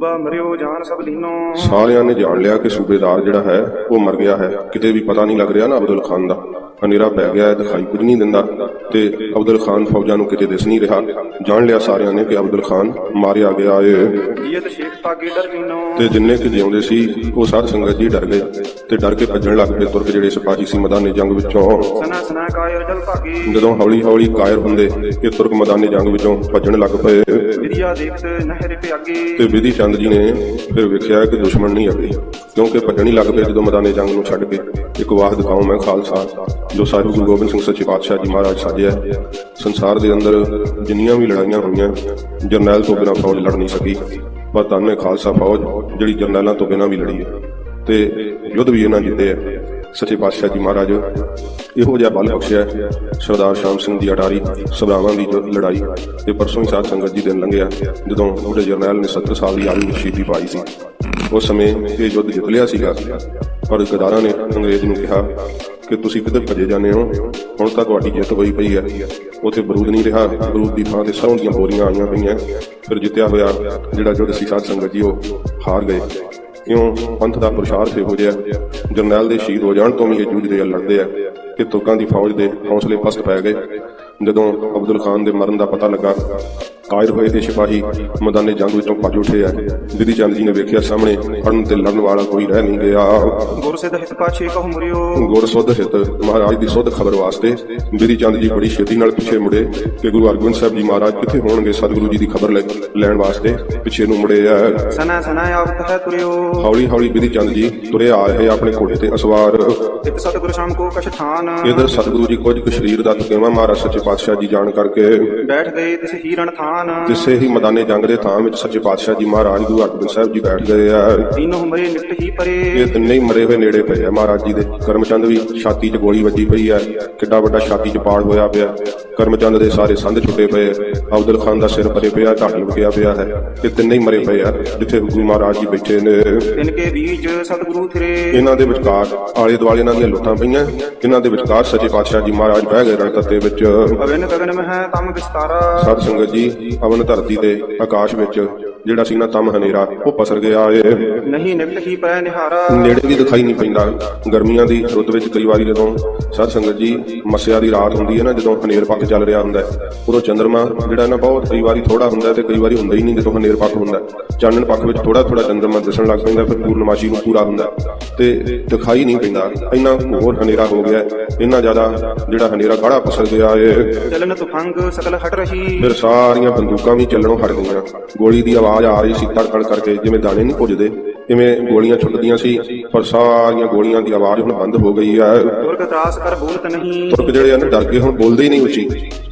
ਸੂਬਾ ਮਰਿਓ ਜਾਨ ਸਭ ਲੀਨੋ। ਸਾਰਿਆਂ ਨੇ ਜਾਣ ਲਿਆ ਕਿ ਸੂਬੇਦਾਰ ਜਿਹੜਾ ਹੈ ਉਹ ਮਰ ਗਿਆ ਹੈ। ਕਿਤੇ ਵੀ ਪਤਾ ਨਹੀਂ ਲੱਗ ਰਿਹਾ ਨਾ ਅਬਦੁਲ ਖਾਨ ਦਾ। ਹਨੇਰਾ ਪੈ ਗਿਆ ਹੈ ਦਿਖਾਈ ਕੁਝ ਨਹੀਂ ਦਿੰਦਾ। ਤੇ ਅਬਦੁਲ ਖਾਨ ਫੌਜਾਂ ਨੂੰ ਕਿਤੇ ਦਿਸ ਨਹੀਂ ਰਿਹਾ। ਜਾਣ ਲਿਆ ਸਾਰਿਆਂ ਨੇ ਕਿ ਅਬਦੁਲ ਖਾਨ ਮਾਰਿਆ ਗਿਆ ਏ। ਤੇ ਜਿੰਨੇ ਕਿ ਜਿਉਂਦੇ ਸੀ ਉਹ ਸਾਧ ਸੰਗਤ ਜੀ ਡਰ ਗਏ। ਤੇ ਡਰ ਕੇ ਭੱਜਣ ਲੱਗ ਪਏ ਤੁਰਕ ਜਿਹੜੇ ਸਿਪਾਹੀ ਸੀ ਮੈਦਾਨੇ ਜੰਗ ਵਿੱਚੋਂ। ਜਦੋਂ ਹੌਲੀ ਹੌਲੀ ਕਾਇਰ ਹੁੰਦੇ ਇਹ ਤੁਰਕ ਮੈਦਾਨੇ ਜੰਗ ਵਿੱਚੋਂ ਭੱਜਣ ਲੱਗ ਪਏ। ਤੇ ਵਿਧੀ ਚੰਦ ਜੀ ਨੇ ਫਿਰ ਵੇਖਿਆ ਕਿ ਦੁਸ਼ਮਣ ਨਹੀਂ ਅੱਗੇ ਕਿਉਂਕਿ ਭੱਜਣ ਲੱਗ ਪਏ ਜਦੋਂ ਮੈਦਾਨੇ ਜੰਗ ਨੂੰ ਛੱਡ ਕੇ ਇੱਕ ਵਾਹਦ ਕੌਮ ਹੈ ਖਾਲਸਾ, ਜੋ ਸਾਹਿਬ ਗੁਰੂ ਗੋਬਿੰਦ ਸਿੰਘ ਸੱਚੇ ਪਾਤਸ਼ਾਹ ਜੀ ਮਹਾਰਾਜ ਸਾਜਿਆ ਸੰਸਾਰ ਦੇ ਅੰਦਰ ਜਿੰਨੀਆਂ ਵੀ ਲੜਾਈਆਂ ਹੋਈਆਂ, ਜਰਨੈਲ ਤੋਂ ਬਿਨਾਂ ਫੌਜ ਲੜ ਨਹੀਂ ਸਕੀ, ਪਰ ਧੰਨ ਹੈ ਖਾਲਸਾ ਫੌਜ ਜਿਹੜੀ ਜਰਨੈਲਾਂ ਤੋਂ ਬਿਨਾਂ ਵੀ ਲੜੀ ਹੈ। ਤੇ ਯੁੱਧ ਵੀ ਇਹਨਾਂ ਜਿੱਤੇ ਹੈ। ਸੱਚੇ ਪਾਤਸ਼ਾਹ ਜੀ ਮਹਾਰਾਜ, ਇਹੋ ਜਿਹਾ ਬਲ ਬਖਸ਼ਿਆ ਸਰਦਾਰ ਸ਼ਾਮ ਸਿੰਘ ਦੀ ਅਟਾਰੀ, ਸਭਰਾਵਾਂ ਦੀ ਲੜਾਈ ਤੇ ਪਰਸੋਂ ਹੀ ਸਾਧ ਸੰਗਤ ਜੀ ਦਿਨ ਲੰਘਿਆ, ਜਦੋਂ ਉਹਦੇ ਜਰਨੈਲ ਨੇ 70 ਸਾਲ ਦੀ ਆਯੂ ਸ਼ਹੀਦੀ ਪਾਈ ਸੀ। ਉਸ ਸਮੇਂ ਇਹ ਯੁੱਧ ਜਿੱਤ ਲਿਆ ਸੀਗਾ, ਪਰ ਗਦਾਰਾਂ ਨੇ ਅੰਗਰੇਜ਼ ਨੂੰ ਕਿਹਾ ਕਿ ਤੁਸੀਂ ਕਿੱਧਰ ਭੱਜੇ ਜਾਂਦੇ ਹੋ? ਹੁਣ ਤਾਂ ਤੁਹਾਡੀ ਜਿੱਤ ਹੋਈ ਪਈ ਹੈ। ਉੱਥੇ ਬਰੂਦ ਨਹੀਂ ਰਿਹਾ, ਬਰੂਦ ਦੀ ਥਾਂ ਤੇ ਸਰੋਂ ਦੀਆਂ ਬੋਰੀਆਂ ਆਈਆਂ ਪਈਆਂ, ਫਿਰ ਜਿੱਤਿਆ ਹੋਇਆ ਜਿਹੜਾ ਜੁੱਧ ਸੀ ਸਾਧ ਸੰਗਤ ਜੀ, ਉਹ ਹਾਰ ਗਏ। ਕਿਉਂ ਪੰਥ ਦਾ ਪ੍ਰਸ਼ਾਰ ਤੇ ਹੋ ਗਿਆ ਜਰਨੈਲ ਦੇ ਸ਼ਹੀਦ ਹੋ ਜਾਣ ਤੋਂ ਵੀ ਇਹ ਜੂਝਦੇ ਆ, ਲੜਦੇ ਆ ਕਿ ਤੁਰਕਾਂ ਦੀ ਫੌਜ ਦੇ ਹੌਸਲੇ ਪਸਤ ਪੈ ਗਏ। ਜਦੋਂ ਅਬਦੁਲ ਖਾਨ ਦੇ ਮਰਨ ਦਾ ਪਤਾ ਲੱਗਾ ਕਾਇਰ ਹੋਏ ਤੇ ਸਿਪਾਹੀ ਮੈਦਾਨੇ ਜੰਗ ਵਿੱਚੋਂ ਭੱਜ ਉੱਠੇ ਆ। ਵਿਧੀ ਚੰਦ ਜੀ ਨੇ ਵੇਖਿਆ ਸਾਹਮਣੇ ਫੜਨ ਤੇ ਲੜਨ ਵਾਲਾ ਕੋਈ ਰਹਿ ਨਹੀਂ ਗਿਆ। ਗੁਰ ਸਿਧ ਹਿਤ ਪਾਛੇ ਕਹੁ ਮਰਿਓ। ਗੁਰ ਸੁੱਧ ਹਿੱਤ ਮਹਾਰਾਜ ਦੀ ਸੁੱਧ ਖਬਰ ਵਾਸਤੇ ਵਿਧੀ ਚੰਦ ਜੀ ਬੜੀ ਛੇਤੀ ਨਾਲ ਪਿੱਛੇ ਮੁੜੇ ਕਿ ਗੁਰੂ ਅਰਜਨ ਸਾਹਿਬ ਜੀ ਮਹਾਰਾਜ ਕਿੱਥੇ ਹੋਣਗੇ? ਸਤਿਗੁਰੂ ਜੀ ਦੀ ਖਬਰ ਲੈਣ ਵਾਸਤੇ ਪਿੱਛੇ ਨੂੰ ਮੁੜੇ ਆ। ਸਨਾ ਸਨਾ ਆਵਤ ਹੈ ਤੁਰਿਓ। ਹੌਲੀ ਹੌਲੀ ਵਿਧੀ ਚੰਦ ਜੀ ਤੁਰੇ ਆ ਰਹੇ ਆਪਣੇ ਘੋੜੇ ਤੇ ਅਸਵਾਰ। ਇਕ ਸਤਿਗੁਰ ਸ਼ਾਮ ਕੋ ਕਛ ਥਾਨ। ਇਧਰ ਸਤਿਗੁਰੂ ਜੀ ਕੁਝ ਕੁ ਸਰੀਰ ਦਾ ਤਕੇਵਾ ਮਹਾਰਾਜ ਸੱਚੇ ਪਾਤਸ਼ਾਹ ਜੀ ਜਾਣ ਕਰਕੇ ਬੈਠ ਗਏ ਤਿਸ ਹੀਰਣ ਥਾਨ। ਕਿਸੇ ਹੀ ਮੈਦਾਨੇ ਜੰਗ ਦੇ ਥਾਂ ਵਿੱਚ ਸੱਚੇ ਪਾਤਸ਼ਾਹ ਜੀ ਮਹਾਰਾਜ ਗੁਰੂ ਅਰਜਨ ਸਾਹਿਬ ਜੀ ਬੈਠ ਗਏ ਆ। ਤੀਨੋਂ ਮਰੇ ਨਿਕਟ ਹੀ ਪਰੇ। ਇਹ ਤਿੰਨੇ ਹੀ ਮਰੇ ਹੋਏ ਨੇੜੇ ਪਏ ਆ ਮਹਾਰਾਜ ਜੀ ਦੇ। ਕਰਮਚੰਦ ਵੀ ਛਾਤੀ 'ਚ ਗੋਲੀ ਵੱਜੀ ਪਈ ਆ। ਕਿੱਡਾ ਵੱਡਾ ਛਾਤੀ 'ਚ ਪਾੜ ਹੋਇਆ ਪਿਆ। ਕਰਮਚੰਦ ਦੇ ਸਾਰੇ ਸੰਧ ਛੁੱਟੇ ਪਏ ਅਬਦੁਲ ਖਾਨ ਦਾ ਸਿਰ ਪਰੇ ਪਿਆ ਢੱਕ ਲੁਕਿਆ ਪਿਆ ਹੈ। ਇਹ ਤਿੰਨੇ ਹੀ ਮਰੇ ਪਏ ਆ ਜਿੱਥੇ ਗੁਰੂ ਮਹਾਰਾਜ ਜੀ ਬੈਠੇ ਨੇ। ਤਿਨ ਕੇ ਬੀਜ ਸਤਿਗੁਰੂ ਥਿਰੇ ਇਹਨਾਂ ਦੇ ਵਿਚਕਾਰ ਆਲੇ ਦੁਆਲੇ ਇਹਨਾਂ ਦੀਆਂ ਲੁੱਟਾਂ ਪਈਆਂ। ਇਹਨਾਂ ਦੇ ਵਿਚਕਾਰ ਸੱਚੇ ਪਾਤਸ਼ਾਹ ਜੀ ਮਹਾਰਾਜ ਬਹਿ ਗਏ ਰਣ ਤੱਤੇ ਵਿੱਚ। ਅਵਿਨ ਗਗਨ ਮਹਿ ਤਮ ਵਿਸਤਾਰਾ। ਸਤ ਸੰਗਤ ਜੀ ਅਵਨ ਧਰਤੀ ਤੇ ਆਕਾਸ਼ ਵਿੱਚ ਜਿਹੜਾ ਸੀ ਨਾ ਤਮ ਹਨੇਰਾ ਉਹ ਪਸਰ ਗਿਆ ਏ। ਨਹੀਂ ਨਿਕਟ ਹੀ ਪੈ ਨਿਹਾਰਾ। ਨੇੜੇ ਵੀ ਦਿਖਾਈ ਨਹੀਂ ਪੈਂਦਾ। ਗਰਮੀਆਂ ਦੀ ਰੁੱਤ ਵਿੱਚ ਕਈ ਵਾਰੀ ਜਦੋਂ ਸਾਧ ਸੰਗਤ ਜੀ ਮੱਸਿਆ ਦੀ ਰਾਤ ਹੁੰਦੀ ਹੈ ਨਾ ਜਦੋਂ ਹਨੇਰ ਪੱਖ ਚੱਲ ਰਿਹਾ ਹੁੰਦਾ ਉਦੋਂ ਚੰਦਰਮਾ ਜਿਹੜਾ ਨਾ ਬਹੁਤ ਕਈ ਵਾਰੀ ਥੋੜਾ ਹੁੰਦਾ ਤੇ ਕਈ ਵਾਰੀ ਹੁੰਦਾ ਹੀ ਨਹੀਂ ਜਦੋਂ ਹਨੇਰ ਪੱਖ ਹੁੰਦਾ। ਚਾਨਣ ਪੱਖ ਵਿੱਚ ਥੋੜਾ ਥੋੜਾ ਚੰਦਰਮਾ ਦਿਸਣ ਲੱਗ ਪੈਂਦਾ ਫਿਰ ਪੂਰਨਮਾਸ਼ੀ ਨੂੰ ਪੂਰਾ ਹੁੰਦਾ ਤੇ ਦਿਖਾਈ ਨਹੀਂ ਪੈਂਦਾ। ਇੰਨਾ ਹੋਰ ਹਨੇਰਾ ਹੋ ਗਿਆ ਇੰਨਾ ਜ਼ਿਆਦਾ ਜਿਹੜਾ ਹਨੇਰਾ ਗਾੜਾ ਪਸਰ ਗਿਆ ਏ। ਚੱਲਣ ਤੁਫੰਗ ਸਕਲ ਹਟ ਰਹੀ। ਫਿਰ ਸਾਰੀਆਂ ਬੰਦੂਕਾਂ ਵੀ ਚੱਲਣੋਂ ਹਟ ਗਈਆਂ। ਗੋਲੀ ਦੀ ਆਵਾਜ਼ ਆ ਰਹੀ ਸੀ ਤੜਕਣ ਕਰਕੇ, ਜਿਵੇਂ ਦਾਣੇ ਨਹੀਂ ਪੁੱਜਦੇ। ਇਵੇਂ ਗੋਲੀਆਂ ਛੁੱਟਦੀਆਂ ਸੀ ਪਰ ਸਾਰੀਆਂ ਗੋਲੀਆਂ ਦੀ ਆਵਾਜ਼ ਹੁਣ ਬੰਦ ਹੋ ਗਈ ਹੈ। ਤਰਾਸ ਕਰ ਬੋਲਤ ਨਹੀਂ ਤੁਰਕ ਜਿਹੜੇ ਆ ਨਾ ਡਰ ਕੇ ਹੁਣ ਬੋਲਦੇ ਹੀ ਨਹੀਂ ਉੱਚੀ।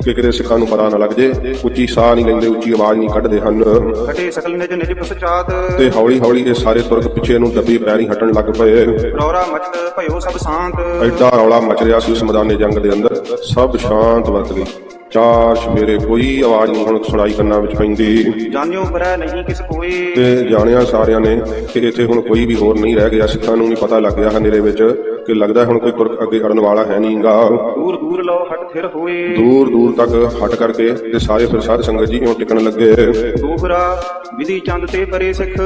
ਕਿ ਕਿਤੇ ਸਿੱਖਾਂ ਨੂੰ ਪਤਾ ਨਾ ਲੱਗ ਜੇ ਉੱਚੀ ਸਾਹ ਨਹੀਂ ਲੈਂਦੇ ਉੱਚੀ ਆਵਾਜ਼ ਨਹੀਂ ਕੱਢਦੇ ਹਨ। ਹਟੇ ਸਕਲ ਨਿਜ ਨਿਜ ਪਸਚਾਤ ਤੇ ਹੌਲੀ ਹੌਲੀ ਇਹ ਸਾਰੇ ਤੁਰਕ ਪਿੱਛੇ ਨੂੰ ਦੱਬੀ ਪੈਰੀ ਹਟਣ ਲੱਗ ਪਏ। ਰੌਰਾ ਮਚਤ ਭਇਓ ਸਭ ਸ਼ਾਂਤ। ਐਡਾ ਰੌਲਾ ਮਚ ਰਿਹਾ ਸੀ ਉਸ ਮੈਦਾਨੇ ਜੰਗ ਦੇ ਅੰਦਰ। ਸਭ ਸ਼ਾਂਤ ਵਰਤ ਗਈ ਚਾਰ ਸਵੇਰੇ ਕੋਈ ਆਵਾਜ਼ ਨਹੀਂ ਹੁਣ ਸੁਣਾਈ ਕੰਨਾਂ ਵਿੱਚ ਪੈਂਦੀ। ਜਾਣਿਓ ਬਰੈ ਨਹੀਂ ਕਿਸ ਕੋਏ ਤੇ ਜਾਣਿਆ ਸਾਰਿਆਂ ਨੇ ਕਿ ਇੱਥੇ ਹੁਣ ਕੋਈ ਵੀ ਹੋਰ ਨਹੀਂ ਰਹਿ ਗਿਆ ਸਿੱਖਾਂ ਨੂੰ ਨਹੀਂ ਪਤਾ ਲੱਗ ਗਿਆ ਹਨੇਰੇ ਵਿੱਚ। ਕਿ ਲੱਗਦਾ ਹੁਣ ਕੋਈ ਤੁਰਕ ਅੱਗੇ ਅੜਨ ਵਾਲਾ ਹੈ ਨਹੀਂਗਾ ਦੂਰ ਦੂਰ ਲਓ ਹਟ ਥਿਰ ਹੋਏ। ਦੂਰ ਦੂਰ ਤੱਕ ਹਟ ਕਰਕੇ ਤੇ ਸਾਰੇ ਫਿਰ ਸਾਧ ਸੰਗਤ ਜੀ ਇਉਂ ਟਿਕਣ ਲੱਗੇ। ਦੋਹਰਾ ਵਿਧੀ ਚੰਦ ਤੇ ਪਰੇ ਸਿੱਖ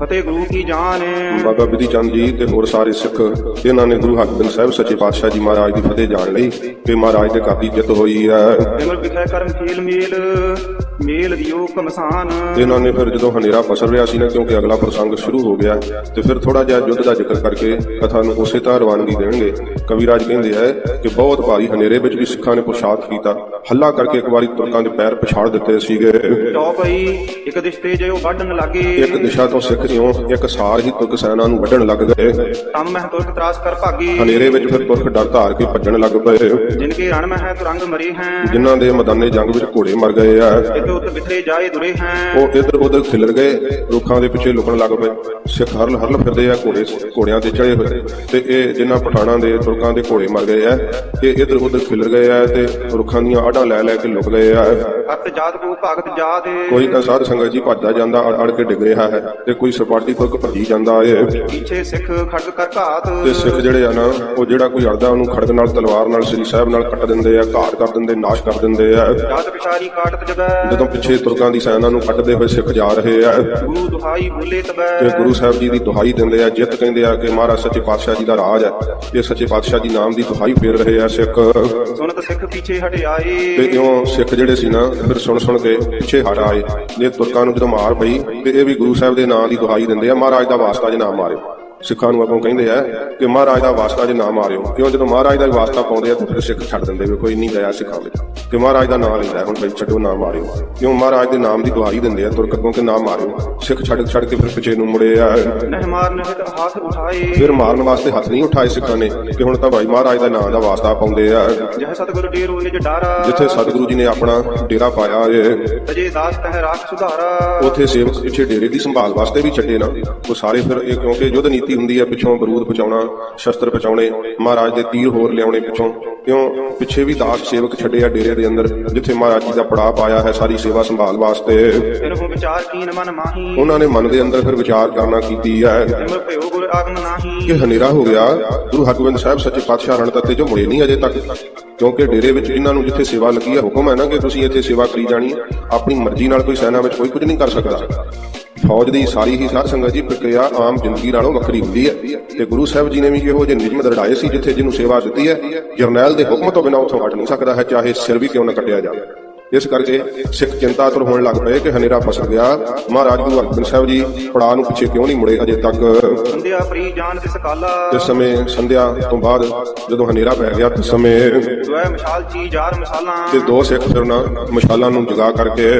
ਫਤਿਹ ਗੁਰੂ ਕੀ ਜਾਨ ਬਾਬਾ ਬਿਧੀ ਚੰਦ ਜੀ ਤੇ ਹੋਰ ਸਾਰੇ ਸਿੱਖ ਇਹਨਾਂ ਨੇ ਗੁਰੂ ਹਰਗੋਬਿੰਦ ਸਾਹਿਬ ਸੱਚੇ ਪਾਤਸ਼ਾਹ ਜੀ ਮਹਾਰਾਜ ਦੀ ਫਤਿਹ ਜਾਣ ਲਈ ਕਿ ਮਹਾਰਾਜ ਦੇ ਘਰ ਦੀ ਜਿੱਤ ਹੋਈ ਹੈ। ਸਿਮਰ ਵਿਖੇ ਕਰਮ ਖੇਲ ਮੇਲ ਮੇਲ ਦਿਓ ਕਮਸਾਨ ਇਹਨਾਂ ਨੇ ਫਿਰ ਜਦੋਂ ਹਨੇਰਾ ਪਸਰ ਰਿਹਾ ਸੀ ਨਾ ਕਿਉਂਕਿ ਅਗਲਾ ਪ੍ਰਸੰਗ ਸ਼ੁਰੂ ਹੋ ਗਿਆ ਤੇ ਫਿਰ ਥੋੜਾ ਜਿਹਾ ਯੁੱਧ ਦਾ ਜ਼ਿਕਰ ਕਰਕੇ ਕਥਾ ਨੂੰ ਉਸੇ ਤਰ੍ਹਾਂ ਰਵਾਨਗੀ ਦੇਣਗੇ। ਕਵਿਰਾਜ ਕਹਿੰਦੇ ਆ ਕਿ ਬਹੁਤ ਭਾਰੀ ਹਨੇਰੇ ਵਿੱਚ ਵੀ ਸਿੱਖਾਂ ਨੇ ਪੁਰਸ਼ਾਰਥ ਕੀਤਾ। ਹੱਲਾ ਕਰਕੇ ਇੱਕ ਵਾਰੀ ਤੁਰਕਾਂ ਦੇ ਪੈਰ ਪਛਾੜ ਦਿੱਤੇ ਸੀਗੇ। ਟੌ ਪਈ ਇੱਕ ਦਿਸ਼ਤੇ ਜਿਉ ਵੱਢਣ ਲਾਗੇ। ਇੱਕ ਦਿਸ਼ਾ ਤੋਂ ਸਿੱਖ ਜਿਉਂ ਇੱਕ ਸਾਰ ਹੀ ਤੁਰਕ ਸੈਨਾ ਨੂੰ ਵੱਢਣ ਲੱਗ ਗਏ। ਤਮ ਮਹਿ ਤੁਰਕ ਤਰਾਸ ਕਰ ਭਾਗੀ। ਹਨੇਰੇ ਵਿੱਚ ਫਿਰ ਤੁਰਕ ਡਰ ਧਾਰ ਕੇ ਭੱਜਣ ਲੱਗ ਪਏ। ਜਿਨ ਕੇ ਰਣ ਮਹਿ ਤੁਰੰਗ ਮਰੇ ਹੈ। ਜਿਨ੍ਹਾਂ ਦੇ ਮੈਦਾਨੇ ਜੰਗ ਵਿੱਚ ਘੋੜੇ ਮਰ ਗਏ ਆ। ਇਤ ਉਤ ਬਿਖਰੇ ਜਾਏ ਦੁਰੇ ਹੈ। ਉਹ ਇੱਧਰ ਉੱਧਰ ਖਿਲਰ ਗਏ ਰੁੱਖਾਂ ਦੇ ਪਿੱਛੇ ਲੁਕਣ ਲੱਗ ਪਏ। ਸਿੱਖ ਹਰਲ ਹਰਲ ਫਿਰਦੇ ਆ ਘੋੜੇ ਘੋੜਿਆਂ ਤੇ ਚੜੇ ਹੋਏ। ਤੇ ਇਹ ਜਿਨ੍ਹਾਂ ਪਠਾਣਾਂ ਦੇ ਤੁਰਕਾਂ ਦੇ ਘੋੜੇ ਮਰ ਗਏ ਆ ਇਹ ਇੱਧਰ ਉੱਧਰ ਖਿਲਰ ਗਏ ਆ ਤੇ ਰੁੱਖਾਂ ਦੀਆਂ ਆੜਾਂ ਲੈ ਲੈ ਕੇ ਲੁਕ ਗਏ ਆ। ਅਤ ਜਾਤ ਕੋ ਭਗਤ ਜਾਤ ਕੋਈ ਤਾਂ ਸਾਧ ਸੰਗਤ ਜੀ ਭੱਜਦਾ ਜਾਂਦਾ ਅੜ ਕੇ ਡਿੱਗ ਰਿਹਾ ਹੈ ਤੇ ਕੋਈ ਸਪਾਟੀ ਤੁਰਕ ਭੱਜੀ ਜਾਂਦਾ ਏ। ਪਿੱਛੇ ਸਿੱਖ ਖੜਗ ਕਰ ਘਾਤ। ਤੇ ਸਿੱਖ ਜਿਹੜੇ ਆ ਨਾ ਉਹ ਜਿਹੜਾ ਕੋਈ ਅੜਦਾ ਉਹਨੂੰ ਖੜਗ ਨਾਲ ਤਲਵਾਰ ਨਾਲ ਸ੍ਰੀ ਸਾਹਿਬ ਨਾਲ ਕੱਟ ਦਿੰਦੇ ਆ ਘਾਤ ਕਰ ਦਿੰਦੇ ਨਾਸ਼ ਕਰ ਦਿੰਦੇ ਆ। ਜਾਤ ਵਿਚਾਰੀ ਕਾਟਤ ਜਗੈ। ਜਦੋਂ ਪਿੱਛੇ ਤੁਰਕਾਂ ਦੀ ਸੈਨਾ ਨੂੰ ਕੱਢਦੇ ਹੋਏ ਸਿੱਖ ਜਾ ਰਹੇ ਆ। ਗੁਰੂ ਦੁਹਾਈ ਬੋਲੇ ਤਬੈ ਤੇ ਗੁਰੂ ਸਾਹਿਬ ਜੀ ਦੀ ਦੁਹਾਈ ਦਿੰਦੇ ਆ ਜਿੱਤ ਕਹਿੰਦੇ ਆ ਕਿ ਮਹਾਰਾਜ ਸੱਚੇ ਪਾਤਸ਼ਾਹ ਜੀ ਦਾ ਰਾਜ ਹੈ। ਇਹ ਸੱਚੇ ਪਾਤਸ਼ਾਹ ਜੀ ਨਾਮ ਦੀ ਦੁਹਾਈ ਫੇਰ ਰਹੇ ਆ ਸਿੱਖ। ਸੁਨਤ ਸਿੱਖ ਪਿੱਛੇ ਹਟ ਆਏ। ਤੇ ਇਉਂ ਸਿੱਖ ਜਿਹੜੇ ਸੀ ਨਾ ਫਿਰ ਸੁਣ ਸੁਣ ਕੇ ਪਿੱਛੇ ਹਟ ਆਏ। ਇਹ ਤੁਰਕਾਂ ਨੂੰ ਜਦੋਂ ਮਾਰ ਪਈ ਤੇ ਇਹ ਵੀ ਗੁਰੂ ਸਾਹਿਬ ਦੇ ਨਾਮ ਦੀ ਦੁਹਾਈ ਦਿੰਦੇ ਆ ਮਹਾਰਾਜ ਦਾ ਵਾਸਤਾ ਜੇ ਨਾਮ ਮਾਰਿਓ ਸਿੱਖਾਂ ਨੂੰ ਅੱਗੋਂ ਕਹਿੰਦੇ ਆ ਕਿ ਮਹਾਰਾਜ ਦਾ ਵਾਸਤਾ ਜੇ ਨਾਮ ਮਾਰਿਓ ਕਿਉਂ ਜਦੋਂ ਮਹਾਰਾਜ ਦਾ ਵਾਸਤਾ ਪਾਉਂਦੇ ਆ ਤਾਂ ਫਿਰ ਸਿੱਖ ਛੱਡ ਦਿੰਦੇ ਵੀ ਕੋਈ ਨਹੀਂ ਗਿਆ ਸਿੱਖਾਂ ਵਿੱਚ। ਕਿ ਮਹਾਰਾਜ ਦਾ ਨਾਮ ਲੈਂਦਾ ਹੁਣ ਭਾਈ ਛੱਡੋ ਨਾਮ ਮਾਰਿਓ। ਕਿਉਂ ਮਹਾਰਾਜ ਦੇ ਨਾਮ ਦੀ ਦੁਹਾਈ ਦਿੰਦੇ ਆ ਤੁਰਕ ਅੱਗੋਂ ਕਿ ਨਾਮ ਮਾਰਿਓ। ਸਿੱਖ ਛੱਡ ਛੱਡ ਕੇ ਫਿਰ ਪਿੱਛੇ ਨੂੰ ਮੁੜੇ ਆ। ਨਹਿ ਮਾਰ ਨਹਿ ਹੱਥ ਉਠਾਏ। ਫਿਰ ਮਾਰਨ ਵਾਸਤੇ ਹੱਥ ਨਹੀਂ ਉਠਾਏ ਸਿੱਖਾਂ ਨੇ ਕਿ ਹੁਣ ਤਾਂ ਭਾਈ ਮਹਾਰਾਜ ਦਾ ਨਾਮ ਦਾ ਵਾਸਤਾ ਪਾਉਂਦੇ ਆ। ਜਹ ਸਤਿਗੁਰ ਡੇਰੋ ਨਿਜ ਡਾਰਾ। ਜਿੱਥੇ ਸਤਿਗੁਰੂ ਜੀ ਨੇ ਆਪਣਾ ਡੇਰਾ ਪਾਇਆ ਏ। ਤਜੇ ਦਾਸ ਤਹਿ ਰਾਖ ਸੁਧਾਰਾ। ਉਥੇ ਸੇਵਕ ਪਿੱਛੇ ਡੇਰੇ ਦੀ ਸੰਭਾਲ ਵਾਸਤੇ ਵੀ ਛੱਡੇ ਨਾ। ਉਹ ਸਾਰੇ ਫਿਰ ਇਹ ਕਿਉਂਕਿ ਯੁੱਧ ਨੀਤੀ ਹੁੰਦੀ ਹੈ ਪਿੱਛੋਂ ਬਰੂਦ ਪਹੁੰਚਾਉਣਾ ਸ਼ਸਤਰ ਪਹੁੰਚਾਉਣੇ ਮਹਾਰਾਜ ਦੇ ਤੀਰ ਹੋਰ ਲਿਆਉਣੇ ਪਿੱਛੋਂ। ਕਿਉਂ? ਪਿੱਛੇ ਵੀ ਦਾਸ ਸੇਵਕ ਛੱਡੇ ਆ ਡੇਰੇ ਦੇ ਅੰਦਰ ਜਿੱਥੇ ਮਹਾਰਾਜ ਜੀ ਦਾ ਪੜਾਅ ਪਾਇਆ ਹੈ ਸਾਰੀ ਸੇਵਾ ਸੰਭਾਲ ਵਾਸਤੇ। ਵਿਚਾਰ ਕੀਨ ਮਨ ਮਾਹੀ? ਉਹਨਾਂ ਨੇ ਮਨ ਦੇ ਅੰਦਰ ਫਿਰ ਵਿਚਾਰ ਕਰਨਾ ਕੀਤੀ ਹੈ। ਸਿਮਰ ਭਇਓ ਗੁਰ ਆਗਮ ਨਾਹੀ? ਕਿ ਹਨੇਰਾ ਹੋ ਗਿਆ। ਗੁਰੂ ਹਰਗੋਬਿੰਦ ਸਾਹਿਬ ਸੱਚੇ ਪਾਤਸ਼ਾਹ ਰਣ ਤੱਤੇ ਜੋ ਮੁੜੇ ਨਹੀਂ ਅਜੇ ਤੱਕ। ਕਿਉਂਕਿ ਡੇਰੇ ਵਿੱਚ ਇਹਨਾਂ ਨੂੰ ਜਿੱਥੇ ਸੇਵਾ ਲੱਗੀ ਹੈ ਹੁਕਮ ਹੈ ਨਾ ਕਿ ਤੁਸੀਂ ਇੱਥੇ ਸੇਵਾ ਕਰੀ ਜਾਣੀ ਹੈ। ਆਪਣੀ ਮਰਜ਼ੀ ਨਾਲ ਕੋਈ ਸੈਨਾ ਵਿੱਚ ਕੋਈ ਕੁਝ ਨਹੀਂ ਕਰ ਸਕਦਾ। ਫੌਜ ਦੀ ਸਾਰੀ ਹੀ ਸਾਧ ਸੰਗਤ ਜੀ ਪ੍ਰਕਿਰਿਆ ਆਮ ਜ਼ਿੰਦਗੀ ਨਾਲੋਂ ਵੱਖਰੀ ਹੁੰਦੀ ਹੈ ਤੇ ਗੁਰੂ ਸਾਹਿਬ ਜੀ ਨੇ ਵੀ ਇਹੋ ਜਿਹੇ ਨਿਯਮ ਦਰੜਾਏ ਸੀ ਜਿੱਥੇ ਜਿਹਨੂੰ ਸੇਵਾ ਦਿੱਤੀ ਹੈ, ਜਰਨੈਲ ਦੇ ਹੁਕਮ ਤੋਂ ਬਿਨਾਂ ਉੱਥੋਂ ਹਟ ਨਹੀਂ ਸਕਦਾ ਹੈ, ਚਾਹੇ ਸਿਰ ਵੀ ਕਿਉਂ ਨਾ ਕੱਟਿਆ ਜਾਵੇ। ਇਸ ਕਰਕੇ ਸਿੱਖ ਚਿੰਤਾਤੁਰ ਹੋਣ ਲੱਗ ਪਏ ਕਿ ਹਨੇਰਾ ਫਸ ਗਿਆ। ਮਹਾਰਾਜ ਗੁਰੂ ਹਰਗੋਬਿੰਦ ਸਾਹਿਬ ਜੀ ਪੜਾਅ ਨੂੰ ਪਿੱਛੇ ਕਿਉਂ ਨਹੀਂ ਮੁੜੇ ਅਜੇ ਤੱਕ? ਸੰਧਿਆ ਪ੍ਰੀ ਜਾਨ ਇਸ ਸਮੇਂ ਸੰਧਿਆ ਤੋਂ ਬਾਅਦ ਜਦੋਂ ਹਨੇਰਾ ਪੈ ਗਿਆ ਤੇ ਸਮੇਂ ਦੁਐ ਮਸ਼ਾਲ ਚੀ ਜਾਰ ਮਸਾਲਾਂ। ਤੇ ਦੋ ਸਿੱਖ ਫਿਰ ਨਾ ਮਸ਼ਾਲਾਂ ਨੂੰ ਜਗਾ ਕਰਕੇ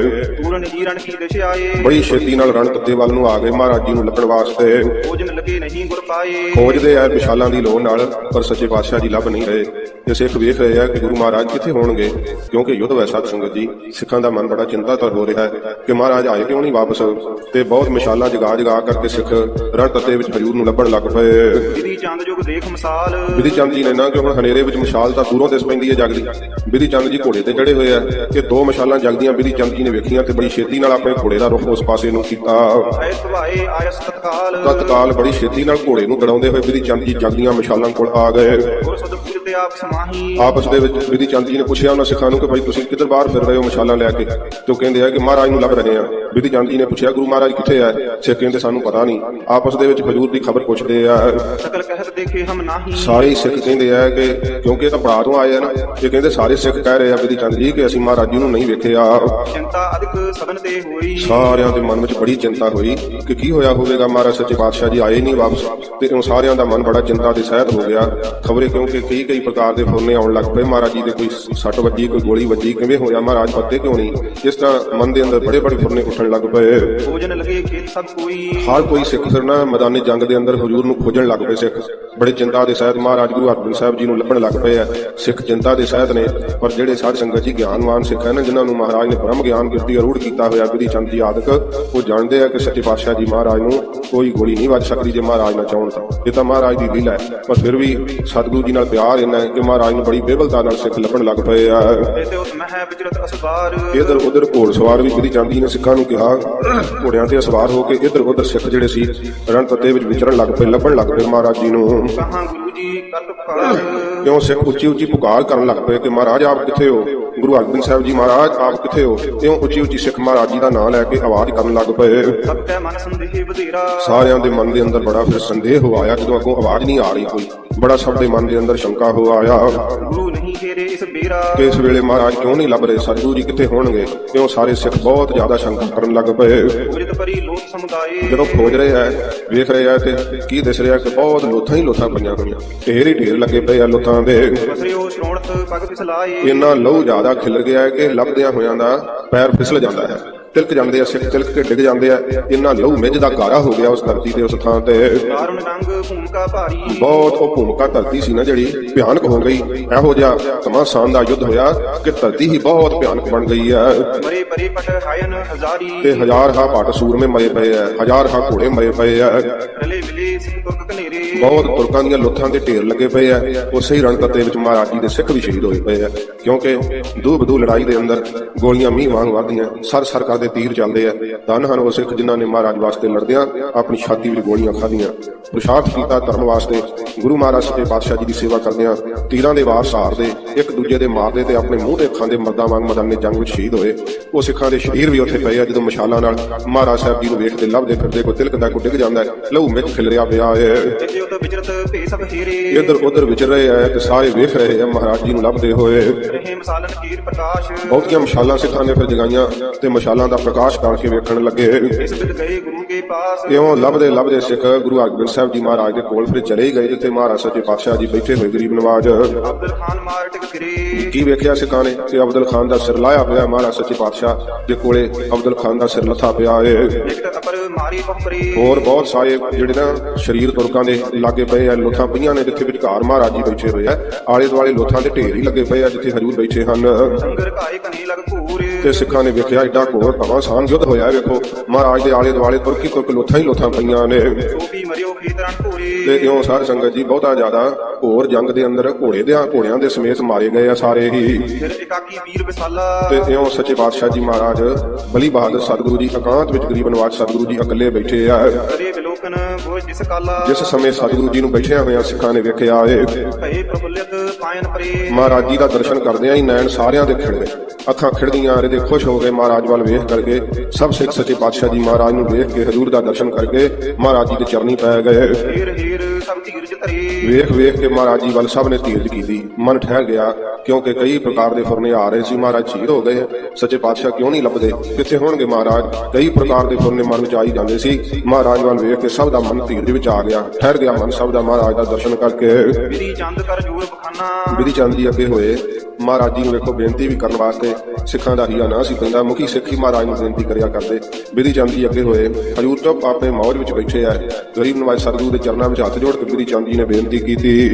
ਪੂਰਨ ਜੀਰਨ ਕੀ ਦਿਸ਼ ਆਏ। ਬੜੀ ਛੇਤੀ ਨਾਲ ਰਣ ਤੱਤੇ ਵੱਲ ਨੂੰ ਆ ਗਏ ਮਹਾਰਾਜ ਜੀ ਨੂੰ ਲੱਭਣ ਵਾਸਤੇ। ਭੋਜਨ ਲਗੇ ਨਹੀਂ ਗੁਰ ਪਾਏ। ਖੋਜਦੇ ਆ ਮਸ਼ਾਲਾਂ ਦੀ ਲੋੜ ਨਾਲ ਪਰ ਸੱਚੇ ਪਾਤਸ਼ਾਹ ਜੀ ਲੱਭ ਨਹੀਂ ਰਹੇ। ਤੇ ਸਿੱਖ ਵੇਖ ਰਹੇ ਆ ਕਿ ਗੁਰੂ ਮਹਾਰਾਜ ਕਿੱਥੇ ਹੋਣਗੇ ਕਿਉਂਕਿ ਯੁੱਧ ਵੈ ਸਾਧ ਸੰਗਤ ਜੀ। ਸਿੱਖਾਂ ਦਾ ਮਨ ਬੜਾ ਚਿੰਤਾਤਰ ਹੋ ਰਿਹਾ ਹੈ ਕਿ ਮਹਾਰਾਜ ਆਏ ਕਿਉਂ ਨਹੀਂ ਵਾਪਸ? ਤੇ ਬਹੁਤ ਮਸ਼ਾਲਾਂ ਜਗਾ ਜਗਾ ਕਰਕੇ ਸਿੱਖ ਰਣ ਤੱਤੇ ਵਿੱਚ ਹਜੂਰ ਨੂੰ ਲੱਭਣ ਲੱਗ ਪਏ। ਵਿਧੀ ਚੰਦ ਜੁਗ ਦੇਖ ਮਸਾਲ। ਵਿਧੀ ਚੰਦ ਜੀ ਨੇ ਨਾ ਕਿ ਹੁਣ ਹਨੇਰੇ ਵਿੱਚ ਮਸ਼ਾਲ ਤਾਂ ਦੂਰੋਂ ਦਿਸ ਪੈਂਦੀ ਹੈ ਜਗਦੀ? ਵਿਧੀ ਚੰਦ ਜੀ ਘੋੜੇ ਤੇ ਚੜੇ ਹੋਏ ਆ। ਕਿ ਦੋ ਮਸ਼ਾਲਾਂ ਜਗਦੀਆਂ ਵਿਧੀ ਚੰਦ ਜੀ ਨੇ ਵੇਖੀਆਂ ਤੇ ਬੜੀ ਛੇਤੀ ਨਾਲ ਆਪਣੇ ਘੋੜੇ ਦਾ ਰੁਖ ਉਸ ਪਾਸੇ ਨੂੰ ਕੀਤਾ। ਐ ਸੁਭਾਏ ਆਇਸ ਤਤਕਾਲ। ਤਤਕਾਲ ਬੜੀ ਛੇਤੀ ਨਾਲ ਘੋੜੇ ਨੂੰ ਦੜਾਉਂਦੇ ਹੋਏ ਵਿਧੀ ਚੰਦ ਜੀ ਜਗਦੀਆਂ ਮਸ਼ਾਲਾਂ ਕੋਲ ਆ ਗਏ। ਤੇ ਆਪ ਸਮਾਹੀ। ਆਪਸ ਦੇ ਵਿੱਚ ਵਿਧੀ ਚੰਦ ਜੀ ਨੇ ਪੁੱਛਿਆ ਉਹਨਾਂ ਸਿੱਖਾਂ ਨੂੰ ਕਿ ਭਾਈ ਤੁਸੀਂ ਕਿੱਧਰ ਬਾਹਰ ਫਿਰ ਰਹੇ ਹੋ ਮਸ਼ਾਲਾਂ ਲੈ ਕੇ। ਤੇ ਉਹ ਕਹਿੰਦੇ ਆ ਕਿ ਮਹਾਰਾਜ ਨੂੰ ਲੱਭ ਰਹੇ ਆ। ਵਿਧੀ ਚੰਦ ਜੀ ਨੇ ਪੁੱਛਿਆ ਗੁਰੂ ਮਹਾਰਾਜ ਕਿੱਥੇ ਆ? ਸਿੱਖ ਕਹਿੰਦੇ ਸਾਨੂੰ ਪਤਾ ਨਹੀਂ। ਆਪਸ ਦੇ ਵਿੱਚ ਹਜੂਰ ਦੀ ਖਬਰ ਪੁੱਛਦੇ ਆ। ਸਕਲ ਕਹਿਤ ਦੇਖੇ ਹਮ ਨਾਹੀ। ਸਾਰੇ ਸਿੱਖ ਕਹਿੰਦੇ ਆ ਕਿ ਕਿਉਂਕਿ ਇਹ ਤਾਂ ਪੜਾ ਤੋਂ ਆਏ ਆ ਨਾ ਇਹ ਕਹਿੰਦੇ ਸਾਰੇ ਸਿੱਖ ਕਹਿ ਰਹੇ ਆ ਵਿਧੀ ਚੰਦ ਜੀ ਕਿ ਅਸੀਂ ਮਹਾਰਾਜ ਜੀ ਨੂੰ ਨਹੀਂ ਵੇਖਿਆ। ਚਿੰਤਾ ਅਧਿਕ ਸਬਨ ਤੇ ਹੋਈ। ਸਾਰਿਆਂ ਦੇ ਮਨ ਵਿੱਚ ਬੜੀ ਚਿੰਤਾ ਹੋਈ ਕਿ ਕੀ ਹੋਇਆ ਹੋਵੇਗਾ? ਮਹਾਰਾਜ ਸੱਚੇ ਪਾਤਸ਼ਾਹ ਜੀ ਆਏ ਨਹੀਂ ਵਾਪਸ ਤੇ ਉਹ ਸਾਰਿਆਂ ਦਾ ਮਨ ਬੜਾ ਚਿੰਤਾ ਦੇ ਸਹਿਤ ਹੋ ਗਿਆ। ਖਬਰੇ ਕਿਉਂਕਿ ਕਈ ਕਈ ਪ੍ਰਕਾਰ ਦੇ ਫੁਰਨੇ ਆਉਣ ਲੱਗ ਪਏ। ਮਹਾਰਾਜ ਜੀ ਦੇ ਕੋਈ ਸੱਟ ਵੱਜੀ ਕੋਈ ਗੋਲੀ ਵੱਜੀ ਕਿਵੇਂ ਹੋਇਆ? ਮਹਾਰਾਜ ਪੱਤੇ ਕਿਉਂ ਨਹੀਂ? ਇਸ ਤਰ੍ਹਾਂ ਮਨ ਦੇ ਅੰਦਰ ਬੜੇ ਬੜੇ ਫੁਰਨੇ ਉੱਠਣ ਲੱਗ ਪਏ। ਭੋਜਨ ਲਗੇ ਖੇਤ ਸਭ ਕੋਈ ਹਰ ਕੋਈ ਸਿੱਖ ਫਿਰ ਨਾ ਮੈਦਾਨੇ ਜੰਗ ਦੇ ਅੰਦਰ ਹਜ਼ੂਰ ਨੂੰ ਖੋਜਣ ਲੱਗ ਪਏ ਸਿੱਖ। ਬੜੇ ਚਿੰਤਾ ਦੇ ਸਹਿਤ ਮਹਾਰਾਜ ਗੁਰੂ ਹਰਗੋਬਿੰਦ ਸਾਹਿਬ ਜੀ ਨੂੰ ਲੱਭਣ ਲੱਗ ਪਏ ਆ। ਸਿੱਖ ਚਿੰਤਾ ਦੇ ਸਹਿਤ ਨੇ ਪਰ ਜਿਹੜੇ ਸਾਧ ਸੰਗਤ ਜੀ ਗਿਆਨਵਾਨ ਸਿੱਖ ਹਨ ਜਿਨ੍ਹਾਂ ਨੂੰ ਮਹਾਰਾਜ ਨੇ ਬ੍ਰਹਮ ਗਿਆਨ ਕਿਰਤੀ ਅਰੂੜ ਕੀਤਾ ਹੋਇਆ ਵਿਧੀ ਚੰਦ ਜੀ ਆਦਿਕ ਉਹ ਜਾਣਦੇ ਆ ਕਿ ਸੱਚੇ ਪਾਤਸ਼ਾਹ ਜੀ ਮਹਾਰਾਜ ਨੂੰ ਕੋਈ ਗੋਲੀ ਨਹੀਂ ਵੱਜ ਸਕਦੀ ਜੇ ਮਹਾਰਾਜ ਨਾ ਚਾਹਣ ਤਾਂ। ਇਹ ਤਾਂ ਮਹਾਰਾਜ ਦੀ ਲੀਲਾ ਹੈ। ਪਰ ਫਿਰ ਵੀ ਸਤਿਗੁਰੂ ਜੀ ਨਾਲ ਪਿਆਰ ਇੰਨਾ ਹੈ ਕਿ ਮਹਾਰਾਜ ਨੂੰ ਬੜੀ ਬੇਬਲਤਾ ਨਾਲ ਸਿੱਖ ਲੱਭਣ ਲੱਗ ਪਏ ਆ। ਇਧਰ ਉਧਰ ਘੋੜ ਸਵਾਰ ਵੀ ਵਿਧੀ ਚੰਦ ਜੀ ਨੇ ਸਿੱਖਾਂ ਨੂੰ ਕਿਹਾ ਘੋੜਿਆਂ ਤੇ ਸਵਾਰ ਹੋ ਕੇ ਇਧਰ ਉਧਰ ਸਿੱਖ ਜਿਹੜੇ ਸੀ ਰਣ ਤੱਤੇ ਵਿੱਚ ਵਿਚਰਨ ਲੱਗ ਪਏ ਲੱਭਣ ਲੱਗ ਪਏ ਮਹਾਰਾਜ ਜੀ ਨੂੰ। ਕਹਾਂ ਗੁਰੂ ਜੀ ਕਰਤ ਪੁਕਾਰ ਕਿਉਂ ਸਿੱਖ ਉੱਚੀ ਉੱਚੀ ਪੁਕਾਰ ਕਰਨ ਲੱਗ ਪਏ ਕਿ ਮਹਾਰਾਜ ਆਪ ਕਿੱਥੇ ਹੋ? ਗੁਰੂ ਹਰਗੋਬਿੰਦ ਸਾਹਿਬ ਜੀ ਮਹਾਰਾਜ ਆਪ ਕਿੱਥੇ ਹੋ? ਇਉਂ ਉੱਚੀ ਉੱਚੀ ਸਿੱਖ ਮਹਾਰਾਜ ਜੀ ਦਾ ਨਾਮ ਲੈ ਕੇ ਆਵਾਜ਼ ਕਰਨ ਲੱਗ ਪਏ। ਸਭ ਕੈ ਮਨ ਸੰਦੇਹ ਵਧੇਰਾ। ਸਾਰਿਆਂ ਦੇ ਮਨ ਦੇ ਅੰਦਰ ਬੜਾ ਫਿਰ ਸੰਦੇਹ ਹੋ ਆਇਆ ਜਦੋਂ ਅੱਗੋਂ ਆਵਾਜ਼ ਨਹੀਂ ਆ ਰਹੀ ਕੋਈ। ਬੜਾ ਸਭ ਦੇ ਮਨ ਦੇ ਅੰਦਰ ਸ਼ੰਕਾ ਹੋ ਆਇਆ। ਗੁਰੂ ਨਹੀਂ ਘੇਰੇ ਇਸ ਬੇਰਾ ਇਸ ਵੇਲੇ ਮਹਾਰਾਜ ਕਿਉਂ ਨਹੀਂ ਲੱਭ ਰਹੇ? ਸਤਿਗੁਰੂ ਜੀ ਕਿੱਥੇ ਹੋਣਗੇ? ਕਿਉਂ ਸਾਰੇ ਸਿੱਖ ਬਹੁਤ ਜ਼ਿਆਦਾ ਸ਼ੰਕਾ ਕਰਨ ਲੱਗ ਪਏ? ਉਜਤ ਪਰੀ ਲੋਕ ਸਮੁਦਾਏ ਜਦੋਂ ਖੋਜ ਰਹੇ ਆ ਵੇਖ ਰਹੇ ਆ ਤੇ ਕੀ ਦਿਸ ਰਿਹਾ ਕਿ ਬਹੁਤ ਲੋਥਾਂ ਹੀ ਲੋਥਾਂ ਪਈਆਂ ਹੋਈਆਂ। ਢੇਰ ਹੀ ਢੇਰ ਲੱਗੇ ਪਏ ਆ ਲੋਥਾਂ ਦੇ। ਬਸਰਿਓ ਸ਼੍ਰੋਣਤ ਪਗ ਫਿਸਲਾਏ ਇੰਨਾ ਲਹੂ ਜ਼ਿਆਦਾ ਖਿਲ ਗਿਆ ਹੈ ਕਿ ਲੱਭਦਿਆਂ ਹੋਇਆਂ ਦਾ ਪੈਰ ਫਿਸਲ ਜਾਂਦਾ ਹੈ। ਤਿਲਕ ਜਾਂਦੇ ਆ ਸਿੱਖ ਤਿਲਕ ਕੇ ਡਿੱਗ ਜਾਂਦੇ ਆ। ਇੰਨਾ ਲਹੂ ਮਿੱਝ ਦਾ ਗਾਰਾ ਹੋ ਗਿਆ ਉਸ ਧਰਤੀ ਤੇ ਉਸ ਥਾਂ ਤੇ। ਕਾਰਨ ਰੰਗ ਭੂਮਿਕਾ ਭਾਰੀ। ਬਹੁਤ ਉਹ ਭੂਮਿਕਾ ਧਰਤੀ ਸੀ ਨਾ ਜਿਹੜੀ ਭਿਆਨਕ ਹੋ ਗਈ। ਇਹੋ ਜਿਹਾ ਤਮਾਸਾਨ ਦਾ ਯੁੱਧ ਹੋਇਆ ਕਿ ਧਰਤੀ ਹੀ ਬਹੁਤ ਭਿਆਨਕ ਬਣ ਗਈ ਹੈ। ਮਰੇ ਪਰੇ ਪਟ ਹਾਇਨ ਹਜ਼ਾਰੀ। ਤੇ ਹਜ਼ਾਰ ਹਾ ਪਟ ਸੂਰਮੇ ਮਰੇ ਪਏ ਆ ਹਜ਼ਾਰ ਹਾ ਘੋੜੇ ਮਰੇ ਪਏ ਆ ਰਲੇ ਮਿਲੇ ਸਿੱਖ ਤੁਰਕ ਕਨੇਰੇ ਬਹੁਤ ਤੁਰਕਾਂ ਦੀਆਂ ਲੁੱਥਾਂ ਦੇ ਢੇਰ ਲੱਗੇ ਪਏ ਆ ਉਸੇ ਹੀ ਰਣਕਤੇ ਵਿੱਚ ਮਹਾਰਾਜ ਜੀ ਦੇ ਸਿੱਖ ਵੀ ਸ਼ਹੀਦ ਹੋਏ ਪਏ ਆ ਕਿਉਂਕਿ ਦੂ ਬਦੂ ਲੜਾਈ ਦੇ ਅੰਦਰ ਗੋਲੀਆਂ ਮੀਂਹ ਵਾਂਗ ਵਰਦੀਆਂ ਸਰ ਸਰ ਕਰਦੇ ਤੀਰ ਚੱਲਦੇ ਆ। ਧੰਨ ਹਨ ਉਹ ਸਿੱਖ ਜਿਨ੍ਹਾਂ ਨੇ ਮਹਾਰਾਜ ਵਾਸਤੇ ਲੜਦਿਆਂ ਆਪਣੀ ਛਾਤੀ ਵਿੱਚ ਗੋਲੀਆਂ ਖਾਧੀਆਂ। ਪੁਰਸ਼ਾਰਥ ਕੀਤਾ ਧਰਮ ਵਾਸਤੇ ਗੁਰੂ ਮਹਾਰਾਜ ਸੱਚੇ ਪਾਤਸ਼ਾਹ ਜੀ ਦੀ ਸੇਵਾ ਕਰਦਿਆਂ ਤੀਰਾਂ ਦੇ ਵਾਰ ਸਹਾਰਦੇ ਇੱਕ ਦੂਜੇ ਦੇ ਮਾਰਦੇ ਤੇ ਆਪਣੇ ਮੂੰਹ ਤੇ ਅੱਖਾਂ ਦੇ ਮਰਦਾਂ ਵਾਂਗ ਮਦਨ ਜੰਗ ਵਿੱਚ ਸ਼ਹੀਦ ਹੋਏ। ਉਹ ਸਿੱਖਾਂ ਦੇ ਸ਼ਰੀਰ ਵੀ ਉੱਥੇ ਪਏ ਆ ਜਦੋਂ ਮਸ਼ਾਲਾਂ ਨਾਲ ਮਹਾਰਾਜ ਸਾਹਿਬ ਜੀ ਨੂੰ ਵੇਖਦੇ ਲੱਭਦੇ ਫਿਰਦੇ ਕੋਈ ਤਿਲਕਦਾ ਕੋਈ ਡਿੱਗ ਜਾਂਦਾ ਲਹੂ ਵਿੱਚ ਖਿਲ ਰਿਹਾ ਪਿਆ ਏ। ਇੱਧਰ ਉੱਧਰ ਵਿਚਰ ਰਹੇ ਆ ਤੇ ਸਾਰੇ ਵੇਖ ਰਹੇ ਆ ਮਹਾਰਾਜ ਜੀ ਨੂੰ ਲੱਭਦੇ ਹੋਏ। ਰਹੇ ਮਸਾਲਨ ਕੀਰ ਪ੍ਰਕਾਸ਼। ਬਹੁਤੀਆਂ ਮਸ਼ਾਲਾਂ ਸਿੱਖਾਂ ਨੇ ਫਿਰ ਜਗਾਈਆਂ ਤੇ ਮਸ਼ਾਲਾਂ ਦਾ ਪ੍ਰਕਾਸ਼ ਕਰਕੇ ਵੇਖਣ ਲੱਗੇ। ਇਸ ਬਿਦ ਗਏ ਗੁਰੂ ਕੇ ਪਾਸ ਇਉਂ ਲੱਭਦੇ ਲੱਭਦੇ ਸਿੱਖ ਗੁਰੂ ਹਰਗੋਬਿੰਦ ਸਾਹਿਬ ਜੀ ਮਹਾਰਾਜ ਦੇ ਕੋਲ ਫਿਰ ਚਲੇ ਗਏ, ਜਿੱਥੇ ਮਹਾਰਾਜ ਸੱਚੇ ਪਾਤਸ਼ਾਹ ਜੀ ਬੈਠੇ ਹੋਏ ਗਰੀਬ ਨਵਾਜ। ਅਬਦੁਲ ਖਾਨ ਮਾਰ ਟਿਕ ਕੀ ਵੇਖਿਆ ਸਿੱਖਾਂ ਨੇ? ਕਿ ਅਬਦੁਲ ਖਾਨ ਦਾ ਸਿਰ ਲਾਇਆ ਪਿਆ, ਮਹਾਰਾਜ ਸੱਚੇ ਪਾਤਸ਼ਾਹ ਦੇ ਕੋਲੇ ਅਬਦੁਲ ਖਾਨ ਦਾ ਸਿਰ ਲੱਥਾ ਪਿਆ ਏ। ਹੋਰ ਬਹੁਤ ਸਾਰੇ ਜਿਹੜੇ ਨਾ ਸ਼ਰੀਰ ਤੁਰਕਾਂ ਦੇ ਲਾਗੇ ਪਏ ਆ, ਲੋਥਾਂ ਪਈਆਂ ਨੇ, ਜਿੱਥੇ ਵਿਚਕਾਰ ਮਹਾਰਾਜ ਜੀ ਬੈਠੇ ਹੋਏ ਆ। ਆਲੇ ਦੁਆਲੇ ਲੋਥਾਂ ਦੇ ਢੇਰ ਹੀ ਲੱਗੇ ਪਏ ਆ, ਜਿੱਥੇ ਹਜੂਰ ਬੈਠੇ ਹਨ। ਤੇ ਸਿੱਖਾਂ ਨੇ ਵੇਖਿਆ ਏਡਾ ਘੋਰ ਤਵਾ ਸਾਨ ਯੁੱਧ ਹੋਇਆ ਵੇਖੋ। ਮਹਾਰਾਜ ਦੇ ਆਲੇ ਦੁਆਲੇ ਤੁਰਕੀ ਤੁਰਕ ਲੋਥਾਂ ਹੀ ਲੋਥਾਂ ਪਈਆਂ ਨੇ। ਸੋਪੀ ਮਰਿਓ ਖੇਤਰਨ ਤੇ ਭੂਰੇ ਇਉਂ ਸਾਧ ਸੰਗਤ ਜੀ ਬਹੁਤਾ ਜ਼ਿਆਦਾ ਘੋਰ ਜੰਗ ਦੇ ਅੰਦਰ ਘੋੜੇ ਦੇ ਘੋੜਿਆਂ ਦੇ ਸਮੇਤ ਮਾਰੇ ਗਏ ਆ ਸਾਰੇ ਹੀ। ਫਿਰ ਇਕਾਕੀ ਵੀਰ ਵਿਸਾਲਾ। ਤੇ ਇਉਂ ਸੱਚੇ ਪਾਤਸ਼ਾਹ ਜੀ ਮਹਾਰਾਜ ਬਲੀ ਬਹਾਦਰ ਸਤਿਗੁਰੂ ਜੀ ਇਕਾਂਤ ਵਿੱਚ ਗਰੀਬ ਨਿਵਾਜ ਸਤਿਗੁਰੂ ਜੀ ਇਕੱਲੇ ਬੈਠੇ ਆ। ਬੋਝ ਜਿਸ ਕਾਲਾ। ਜਿਸ ਸਮੇਂ ਸਤਿਗੁਰੂ ਜੀ ਨੂੰ ਬੈਠਿਆਂ ਹੋਇਆਂ ਸਿੱਖਾਂ ਨੇ ਵੇਖਿਆ ਏ। ਭਏ ਪ੍ਰਫੁੱਲਿਤ ਪਾਇਨ ਪਰੇ। ਮਹਾਰਾਜ ਜੀ ਦਾ ਦਰਸ਼ਨ ਕਰਦਿਆਂ ਹੀ ਨੈਣ ਸਾਰਿਆਂ ਦੇ ਖਿੜ। ਗਏ ਅੱਖਾਂ ਖਿੜ ਗਈਆਂ ਅਰੇ ਦੇ ਖੁਸ਼ ਹੋ ਗਏ ਮਹਾਰਾਜ ਵੱਲ ਵੇਖ ਕਰਕੇ ਸਭ ਸਿੱਖ ਸੱਚੇ ਪਾਤਸ਼ਾਹ ਜੀ ਮਹਾਰਾਜ ਨੂੰ ਵੇਖ ਕੇ ਹਜ਼ੂਰ ਦਾ ਦਰਸ਼ਨ ਕਰਕੇ ਮਹਾਰਾਜ ਜੀ ਦੇ ਚਰਨੀ ਪੈ ਗਏ। ਹੀਰ ਹੀਰ ਸਭ ਧੀਰਜ ਧਰੇ। ਵੇਖ ਵੇਖ ਕੇ ਮਹਾਰਾਜ ਜੀ ਵੱਲ ਸਭ ਨੇ ਧੀਰਜ ਕੀਤੀ। ਮਨ ਠਹਿਰ ਗਿਆ ਕਿਉਂਕਿ ਕਈ ਪ੍ਰਕਾਰ ਦੇ ਫੁਰਨੇ ਆ ਰਹੇ ਸੀ। ਮਹਾਰਾਜ ਸ਼ਹੀਦ ਹੋ ਗਏ। ਸੱਚੇ ਪਾਤਸ਼ਾਹ ਕਿਉਂ ਨਹੀਂ ਲੱਭਦੇ? ਕਿੱਥੇ ਹੋਣਗੇ ਮਹਾਰਾਜ? ਕਈ ਪ੍ਰਕਾਰ ਦੇ ਫੁਰਨੇ ਮਨ ਵਿੱਚ ਆਈ ਜਾਂਦੇ ਸੀ। ਮਹਾਰਾਜ ਵੱਲ ਵੇਖ ਕੇ ਸਭ ਦਾ ਮਨ ਧੀਰਜ ਵਿੱਚ ਆ ਗਿਆ। ਠਹਿਰ ਗਿਆ ਮਨ ਸਭ ਦਾ ਮਹਾਰਾਜ ਦਾ ਦਰਸ਼ਨ ਕਰਕੇ। ਵਿਧੀ ਚੰਦ ਕਰ ਜੂਰ ਬਖਾਨਾ। ਵਿਧੀ ਚੰਦ ਜੀ ਅੱਗੇ ਹੋਏ। ਮਹਾਰਾਜ ਜੀ ਨੂੰ ਵੇਖੋ ਬੇਨਤੀ ਵੀ ਕਰਨ ਵਾਸਤੇ ਸਿੱਖਾਂ ਦਾ ਹੀਆ ਨਾ ਸੀ ਪੈਂਦਾ। ਮੁਖੀ ਸਿੱਖੀ ਮਹਾਰਾਜ ਨੂੰ ਬੇਨਤੀ ਕਰਿਆ ਕਰਦੇ। ਵਿਧੀ ਚੰਦ ਜੀ ਅੱਗੇ ਹੋਏ। ਹਜੂਰ ਤੋਂ ਆਪਣੇ ਮੌਜ ਵਿੱਚ ਬੈਠੇ ਆ। ਗਰੀਬ ਨਵਾਜ ਸਤਿਗੁਰੂ ਦੇ ਚਰਨਾਂ ਵਿੱਚ ਹੱਥ ਜੋੜ ਕੇ ਵਿਧੀ ਚੰਦ ਜੀ ਨੇ ਬੇਨਤੀ ਕੀਤੀ।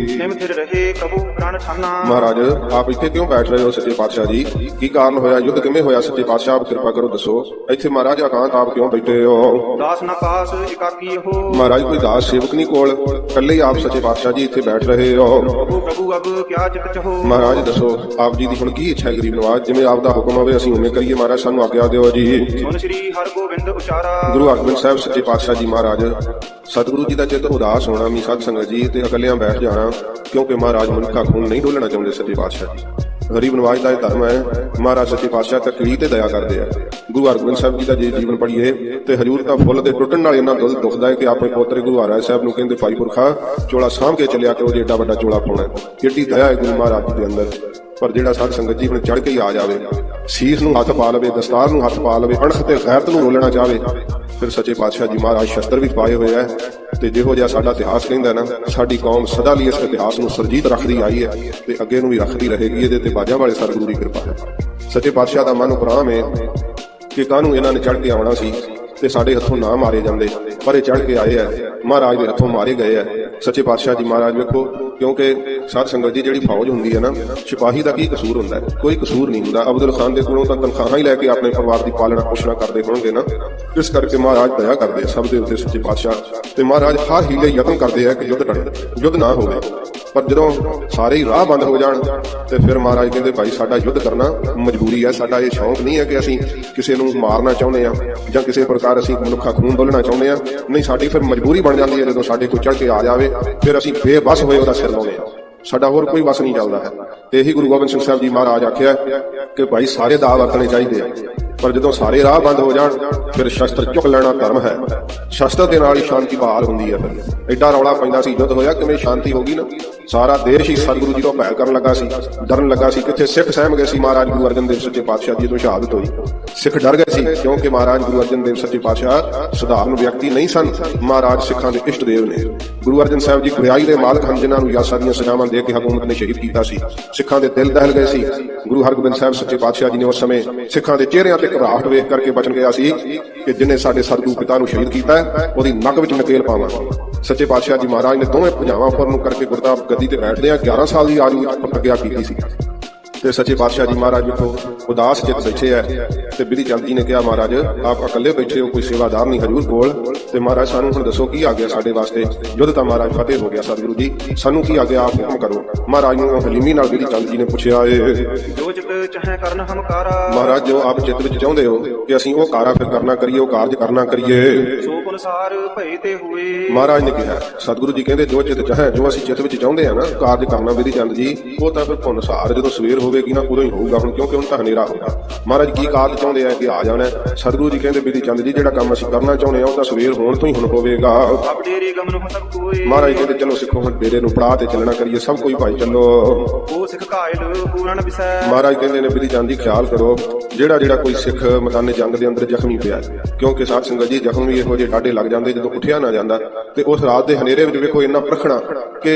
ਰਹੇ ਪ੍ਰਣ ਠਾਨਾ ਮਹਾਰਾਜ ਆਪ ਇੱਥੇ ਕਿਉਂ ਬੈਠ ਰਹੇ ਹੋ ਸੱਚੇ ਪਾਤਸ਼ਾਹ ਜੀ? ਕੀ ਕਾਰਨ ਹੋਇਆ? ਯੁੱਧ ਕਿਵੇਂ ਹੋਇਆ? ਸੱਚੇ ਪਾਤਸ਼ਾਹ ਆਪ ਕਿਰਪਾ ਕਰੋ ਦੱਸੋ। ਇੱਥੇ ਮਹਾਰਾਜ ਆਕਾਂਤ ਆਪ ਕਿਉਂ ਬੈਠੇ ਹੋ? ਦਾਸ ਨਾ ਪਾਸ ਇਕਾਕੀ ਹੋ ਮਹਾਰਾਜ ਕੋਈ ਦਾਸ ਸੇਵਕ ਨਹੀਂ ਕੋਲ। ਇਕੱਲੇ ਆਪ ਸੱਚੇ ਪਾਤਸ਼ਾਹ ਜੀ ਇੱਥੇ ਬੈਠ ਰਹੇ ਹੋ। ਪ੍ਰਭੂ ਪ੍ਰਭੂ ਅਬ ਕਿਆ ਚਿਤ ਚਹੋ। ਮਹਾਰਾਜ ਦੱਸੋ। ਆਪ ਜੀ ਦੀ ਹੁਣ ਕੀ ਇੱਛਾ ਹੈ ਗਰੀਬ ਨਵਾਜ? ਜਿਵੇਂ ਆਪ ਦਾ ਹੁਕਮ ਹੋਵੇ ਅਸੀਂ ਉਵੇਂ ਕਰੀਏ। ਮਹਾਰਾਜ ਸਾਨੂੰ ਆਗਿਆ ਦਿਓ ਜੀ। ਸੁਨ ਸ੍ਰੀ ਹਰਿ ਗੋਬਿੰਦ ਉਚਾਰਾ ਗੁਰੂ ਹਰਗੋਬਿੰਦ ਸਾਹਿਬ ਸੱਚੇ ਪਾਤਸ਼ਾਹ ਜੀ ਮਹਾਰਾਜ ਸਤਿਗੁਰੂ ਜੀ ਦਾ ਚਿੱਤ ਉਦਾਸ ਹੋਣਾ ਮੀ ਸਾਧ ਸੰਗਤ ਜੀ ਤੇ ਇਕੱਲਿਆਂ ਬੈਠ ਜਾਣਾ ਕਿਉਂਕਿ ਮਹਾਰਾਜ ਮਨੁੱਖਾ ਖੂਨ ਨਹੀਂ ਡੋਲਣਾ ਚਾਹੁੰਦੇ ਸੱਚੇ ਪਾਤਸ਼ਾਹ ਜੀ। ਗਰੀਬ ਨਵਾਜ ਦਾ ਇਹ ਧਰਮ ਹੈ। ਮਹਾਰਾਜ ਸੱਚੇ ਪਾਤਸ਼ਾਹ ਤਕਲੀ ਤੇ ਦਇਆ ਕਰਦੇ ਆ। ਗੁਰੂ ਹਰਗੋਬਿੰਦ ਸਾਹਿਬ ਜੀ ਦਾ ਜੇ ਜੀਵਨ ਪੜ੍ਹੀਏ ਤੇ ਹਜੂਰ ਦਾ ਫੁੱਲ ਦੇ ਟੁੱਟਣ ਨਾਲ ਇਹਨਾਂ ਦਿਲ ਦੁਖਦਾ ਹੈ ਕਿ ਆਪਣੇ ਪੋਤਰੇ ਗੁਰੂ ਹਰਾਜ ਸਾਹਿਬ ਨੂੰ ਕਹਿੰਦੇ, ਭਾਈ ਪੁਰਖਾ, ਚੋਲਾ ਸਾਂਭ ਕੇ ਚੱਲਿਆ ਕਰੋ ਜੇ ਏਡਾ ਵੱਡਾ ਚੋਲਾ ਪਾਉਣਾ ਹੈ। ਕਿੱਡੀ ਦਇਆ ਹੈ ਗੁਰੂ ਮਹਾਰਾਜ ਦੇ ਅੰਦਰ। ਪਰ ਜਿਹੜਾ ਸਾਧ ਸੰਗਤ ਜੀ ਹੁਣ ਚੜ ਕੇ ਹੀ ਆ ਜਾਵੇ ਸੀਸ ਨੂੰ ਹੱਥ ਪਾ ਲਵੇ, ਦਸਤਾਰ ਨੂੰ ਹੱਥ ਪਾ ਲਵੇ, ਅਣਖ ਤੇ ਗੈਰਤ ਨੂੰ ਰੋਲਣਾ ਚਾਹਵੇ ਫਿਰ ਸੱਚੇ ਪਾਤਸ਼ਾਹ ਜੀ ਮਹਾਰਾਜ ਸ਼ਸਤਰ ਵੀ ਪਾਏ ਹੋਏ ਹੈ ਤੇ ਜਿਹੋ ਜਿਹਾ ਸਾਡਾ ਇਤਿਹਾਸ ਕਹਿੰਦਾ ਨਾ, ਸਾਡੀ ਕੌਮ ਸਦਾ ਲਈ ਇਸ ਇਤਿਹਾਸ ਨੂੰ ਸਰਜੀਤ ਰੱਖਦੀ ਆਈ ਹੈ ਤੇ ਅੱਗੇ ਨੂੰ ਵੀ ਰੱਖਦੀ ਰਹੇਗੀ, ਇਹਦੇ ਤੇ ਬਾਜਾਂ ਵਾਲੇ ਸਤਿਗੁਰੂ ਦੀ ਕਿਰਪਾ ਹੈ। ਸੱਚੇ ਪਾਤਸ਼ਾਹ ਦਾ ਮਨ ਉਪਰਾਮ ਹੈ ਕਿ ਕਾਹਨੂੰ ਇਹਨਾਂ ਨੇ ਚੜ੍ਹ ਕੇ ਆਉਣਾ ਸੀ ਤੇ ਸਾਡੇ ਹੱਥੋਂ ਨਾ ਮਾਰੇ ਜਾਂਦੇ, ਪਰ ਇਹ ਚੜ੍ਹ ਕੇ ਆਏ ਆ, ਮਹਾਰਾਜ ਦੇ ਹੱਥੋਂ ਮਾਰੇ ਗਏ ਆ। ਸੱਚੇ ਪਾਤਸ਼ਾਹ ਜੀ ਮਹਾਰਾਜ ਵੇਖੋ, ਕਿਉਂਕਿ ਸਾਧ ਸੰਗਤ ਦੀ ਜਿਹੜੀ ਫੌਜ ਹੁੰਦੀ ਹੈ ਨਾ, ਸਿਪਾਹੀ ਦਾ ਕੀ ਕਸੂਰ ਹੁੰਦਾ ਹੈ? ਕੋਈ ਕਸੂਰ ਨਹੀਂ ਹੁੰਦਾ। ਅਬਦੁਲ ਖਾਨ ਦੇ ਕੋਲੋਂ ਤਾਂ ਤਨਖਾਹਾਂ ਹੀ ਲੈ ਕੇ ਆਪਣੇ ਪਰਿਵਾਰ ਦੀ ਪਾਲਣਾ ਪੋਸ਼ਣਾ ਕਰਦੇ ਹੋਣਗੇ ਨਾ। ਇਸ ਕਰਕੇ ਮਹਾਰਾਜ ਦਇਆ ਕਰਦੇ ਸਭ ਦੇ ਉੱਤੇ ਸੱਚੇ ਪਾਤਸ਼ਾਹ। ਤੇ ਮਹਾਰਾਜ ਹਰ ਹੀਲੇ ਯਤਨ ਕਰਦੇ ਆ ਕਿ ਯੁੱਧ ਟੜੇ ਯੁੱਧ ਨਾ ਹੋਵੇ। ਪਰ ਜਦੋਂ ਸਾਰੇ ਹੀ ਰਾਹ ਬੰਦ ਹੋ ਜਾਣ, ਤੇ ਫਿਰ ਮਹਾਰਾਜ ਕਹਿੰਦੇ, ਭਾਈ, ਸਾਡਾ ਯੁੱਧ ਕਰਨਾ ਮਜਬੂਰੀ ਹੈ। ਸਾਡਾ ਇਹ ਸ਼ੌਂਕ ਨਹੀਂ ਹੈ ਕਿ ਅਸੀਂ ਕਿਸੇ ਨੂੰ ਮਾਰਨਾ ਚਾਹੁੰਦੇ ਆ ਜਾਂ ਕਿਸੇ ਪ੍ਰਕਾਰ ਅਸੀਂ ਮਨੁੱਖਾ ਖੂਨ ਡੋਲਣਾ ਚਾਹੁੰਦੇ ਆ ਨਹੀਂ, ਸਾਡੀ ਫਿਰ ਮਜਬੂਰੀ ਬਣ ਜਾਂਦੀ ਹੈ ਜਦੋਂ ਸਾਡੇ ਕੋਲ ਚੜ ਕੇ ਆ ਜਾਵੇ ਫਿਰ ਅਸੀਂ ਬੇਬਸ ਹੋਏ ਉਹਦਾ ਸਿਰ ਲਾਉਂਦੇ ਆ ਸਾਡਾ ਹੋਰ ਕੋਈ ਵਸ ਨਹੀਂ ਚੱਲਦਾ। ਹੈ ਤੇ ਇਹੀ ਗੁਰੂ ਗੋਬਿੰਦ ਸਿੰਘ ਸਾਹਿਬ ਜੀ ਮਹਾਰਾਜ ਆਖਿਆ ਕਿ ਭਾਈ ਸਾਰੇ ਦਾ ਵਰਤਣੇ ਚਾਹੀਦੇ। ਆ ਪਰ ਜਦੋਂ ਸਾਰੇ ਰਾਹ ਬੰਦ ਹੋ ਜਾਣ, ਫਿਰ ਸ਼ਸਤਰ ਚੁੱਕ ਲੈਣਾ ਧਰਮ ਹੈ। ਸ਼ਸਤਰ ਦੇ ਨਾਲ ਹੀ ਸ਼ਾਂਤੀ ਬਹਾਲ ਹੁੰਦੀ ਹੈ ਫਿਰ। ਐਡਾ ਰੌਲਾ ਪੈਂਦਾ ਸੀ ਯੁੱਧ ਹੋਇਆ ਕਿਵੇਂ ਸ਼ਾਂਤੀ ਹੋ ਗਈ ਨਾ। ਸਾਰਾ ਦੇਸ਼ ਹੀ ਸਤਿਗੁਰੂ ਜੀ ਤੋਂ ਭੈ ਕਰਨ ਲੱਗਾ ਸੀ, ਡਰਨ ਲੱਗਾ ਸੀ। ਕਿੱਥੇ ਸਿੱਖ ਸਹਿਮ ਗਏ ਸੀ ਮਹਾਰਾਜ ਗੁਰੂ ਅਰਜਨ ਦੇਵ ਸੱਚੇ ਪਾਤਸ਼ਾਹ ਜੀ ਤੋਂ ਸ਼ਹਾਦਤ ਹੋਈ। ਸਿੱਖ ਡਰ ਗਏ ਸੀ ਕਿਉਂਕਿ ਮਹਾਰਾਜ ਗੁਰੂ ਅਰਜਨ ਦੇਵ ਸੱਚੇ ਪਾਤਸ਼ਾਹ ਸਧਾਰਨ ਵਿਅਕਤੀ ਨਹੀਂ ਸਨ। ਮਹਾਰਾਜ ਸਿੱਖਾਂ ਦੇ ਇਸ਼ਟ ਦੇਵ ਨੇ। ਗੁਰੂ ਅਰਜਨ ਸਾਹਿਬ ਜੀ ਗੁਰਿਆਈ ਦੇ ਮਾਲਕ ਹਨ, ਜਿਨ੍ਹਾਂ ਨੂੰ ਯਾਸਾਂ ਦੀਆਂ ਸਜ਼ਾਵਾਂ ਦੇ ਕੇ ਹਕੂਮਤ ਨੇ ਸ਼ਹੀਦ ਕੀਤਾ ਸੀ। ਸਿੱਖਾਂ ਦੇ ਦਿਲ ਦਹਿਲ ਗਏ ਸੀ। ਗੁਰੂ ਹਰਗੋਬਿੰਦ ਸਾਹਿਬ ਸੱਚੇ ਪਾਤਸ਼ਾਹ ਜੀ ਨੇ ਉਸ ਸਮੇਂ ਸਿੱਖਾਂ ਦੇ ਚਿਹਰਿਆਂ ਤੇ ਘਬਰਾਹਟ ਵੇਖ ਕਰਕੇ ਬਚਨ ਗਿਆ ਸੀ ਕਿ ਜਿਨੇ ਸਾਡੇ ਸਤਿਗੁਰੂ ਪਿਤਾ ਨੂੰ ਸ਼ਹੀਦ ਕੀਤਾ ਉਹਦੀ ਨੱਕ ਵਿੱਚ ਨਕੇਲ ਪਾਵਾਂਗੇ ਸੱਚੇ ਪਾਤਸ਼ਾਹ ਜੀ ਮਹਾਰਾਜ ਨੇ ਦੋਵੇਂ ਭੁਜਾਵਾਂ ਉੱਪਰ ਨੂੰ ਕਰਕੇ ਗੁਰਦਾਬ ਗੱਦੀ ਤੇ ਬੈਠਦੇ ਆ 11 ਸਾਲ ਦੀ ਆਯੂ ਵਿੱਚ ਪ੍ਰਤਿਗਿਆ ਕੀਤੀ ਸੀ। ਤੇ ਸੱਚੇ ਪਾਤਸ਼ਾਹ ਜੀ ਮਹਾਰਾਜ ਵੇਖੋ ਉਦਾਸ ਚਿੱਤ ਬੈਠੇ ਆ ਤੇ ਬਿਧੀ ਚੰਦ ਜੀ ਨੇ ਕਿਹਾ ਮਹਾਰਾਜ ਆਪ ਇਕੱਲੇ ਬੈਠੇ ਹੋ ਕੋਈ ਸੇਵਾਦਾਰ ਨਹੀਂ ਹਜੂਰ ਕੋਲ? ਤੇ ਮਹਾਰਾਜ ਸਾਨੂੰ ਹੁਣ ਦੱਸੋ ਕੀ ਆ ਗਿਆ ਸਾਡੇ ਵਾਸਤੇ? ਯੁੱਧ ਤਾਂ ਮਹਾਰਾਜ ਫਤਿਹ ਹੋ ਗਿਆ ਸਤਿਗੁਰੂ ਜੀ। ਸਾਨੂੰ ਕੀ ਆ ਗਿਆ? ਆਪ ਹੁਕਮ ਕਰੋ। ਮਹਾਰਾਜ ਨੂੰ ਹਲੀਮੀ ਨਾਲ ਬਿਧੀ ਚੰਦ ਜੀ ਨੇ ਪੁੱਛਿਆ ਏ ਜੋ ਜਿਤ ਚਾਹੇ ਕਰਨ ਹਮਕਾਰਾ ਮਹਾਰਾਜ ਜੋ ਆਪ ਚਿੱਤ ਵਿੱਚ ਚਾਹੁੰਦੇ ਹੋ ਕਿ ਅਸੀਂ ਉਹ ਕਾਰਾ ਫਿਰ ਕਰਨਾ ਕਰੀਏ ਉਹ ਕਾਰਜ ਕਰਨਾ ਕਰੀਏ? ਸੋ ਅਨੁਸਾਰ ਭਏ ਤੇ ਹੋਏ। ਮਹਾਰਾਜ ਨੇ ਕਿਹਾ ਸਤਿਗੁਰੂ ਜੀ ਕਹਿੰਦੇ ਜੋ ਚਿੱਤ ਚਾਹੇ ਜੋ ਅਸੀਂ ਚਿੱਤ ਵਿੱਚ ਚਾਹੁੰਦੇ ਆ ਨਾ ਕਾਰਜ ਕਰਨਾ ਬਿਧੀ ਚੰਦ ਜੀ ਉਹ ਤਾਂ ਫਿਰ ਪੁੰਨ ਸਾਰ ਜਦੋਂ ਸਵੇਰ ਹੋਵੇਗੀ ਨਾ ਉਦੋਂ ਹੀ ਹੋਊਗਾ ਹੁਣ ਕਿਉਂਕਿ ਹੁਣ ਤਾਂ ਹਨੇਰਾ ਹੋਗਾ ਮਹਾਰਾਜ ਕੀ ਕਾਲ ਚਾਹੁੰਦੇ ਆ ਕਿ ਆ ਜਾਣਾ ਸਤਿਗੁਰੂ ਜੀ ਕਹਿੰਦੇ ਬਿਧੀ ਚੰਦ ਜੀ, ਜਿਹੜਾ ਕੰਮ ਅਸੀਂ ਕਰਨਾ ਚਾਹੁੰਦੇ ਆ, ਉਹ ਤਾਂ ਸਵੇਰ ਹੋਣ ਤੋਂ ਹੀ ਹੁਣ ਹੋਵੇਗਾ। ਮਹਾਰਾਜ ਕਹਿੰਦੇ ਚਲੋ ਸਿੱਖੋ, ਹੁਣ ਡੇਰੇ ਨੂੰ ਪੜਾਅ ਤੇ ਚੱਲਣਾ ਕਰੀਏ, ਸਭ ਕੋਈ ਭਾਈ ਚੱਲੋ। ਉਹ ਸਿੱਖ ਘਾਇਲ ਪੂਰਨ ਵਿਸੈ ਮਹਾਰਾਜ ਕਹਿੰਦੇ ਨੇ ਬਿਧੀ ਚੰਦ ਜੀ, ਖਿਆਲ ਕਰੋ, ਜਿਹੜਾ ਜਿਹੜਾ ਕੋਈ ਸਿੱਖ ਮਕਾਨੇ ਜੰਗ ਦੇ ਅੰਦਰ ਜ਼ਖਮੀ ਪਿਆ ਕਿਉਂਕਿ ਸਾਧ ਸੰਗਤ ਜੀ, ਜ਼ਖਮ ਵੀ ਇਹੋ ਜਿਹੇ ਡਾਢੇ ਲੱਗ ਜਾਂਦੇ, ਜਦੋਂ ਉੱਠਿਆ ਨਾ ਜਾਂਦਾ, ਤੇ ਉਸ ਰਾਤ ਦੇ ਹਨੇਰੇ ਵਿੱਚ ਵੇਖੋ ਇੰਨਾ ਪ੍ਰਖਣਾ ਕਿ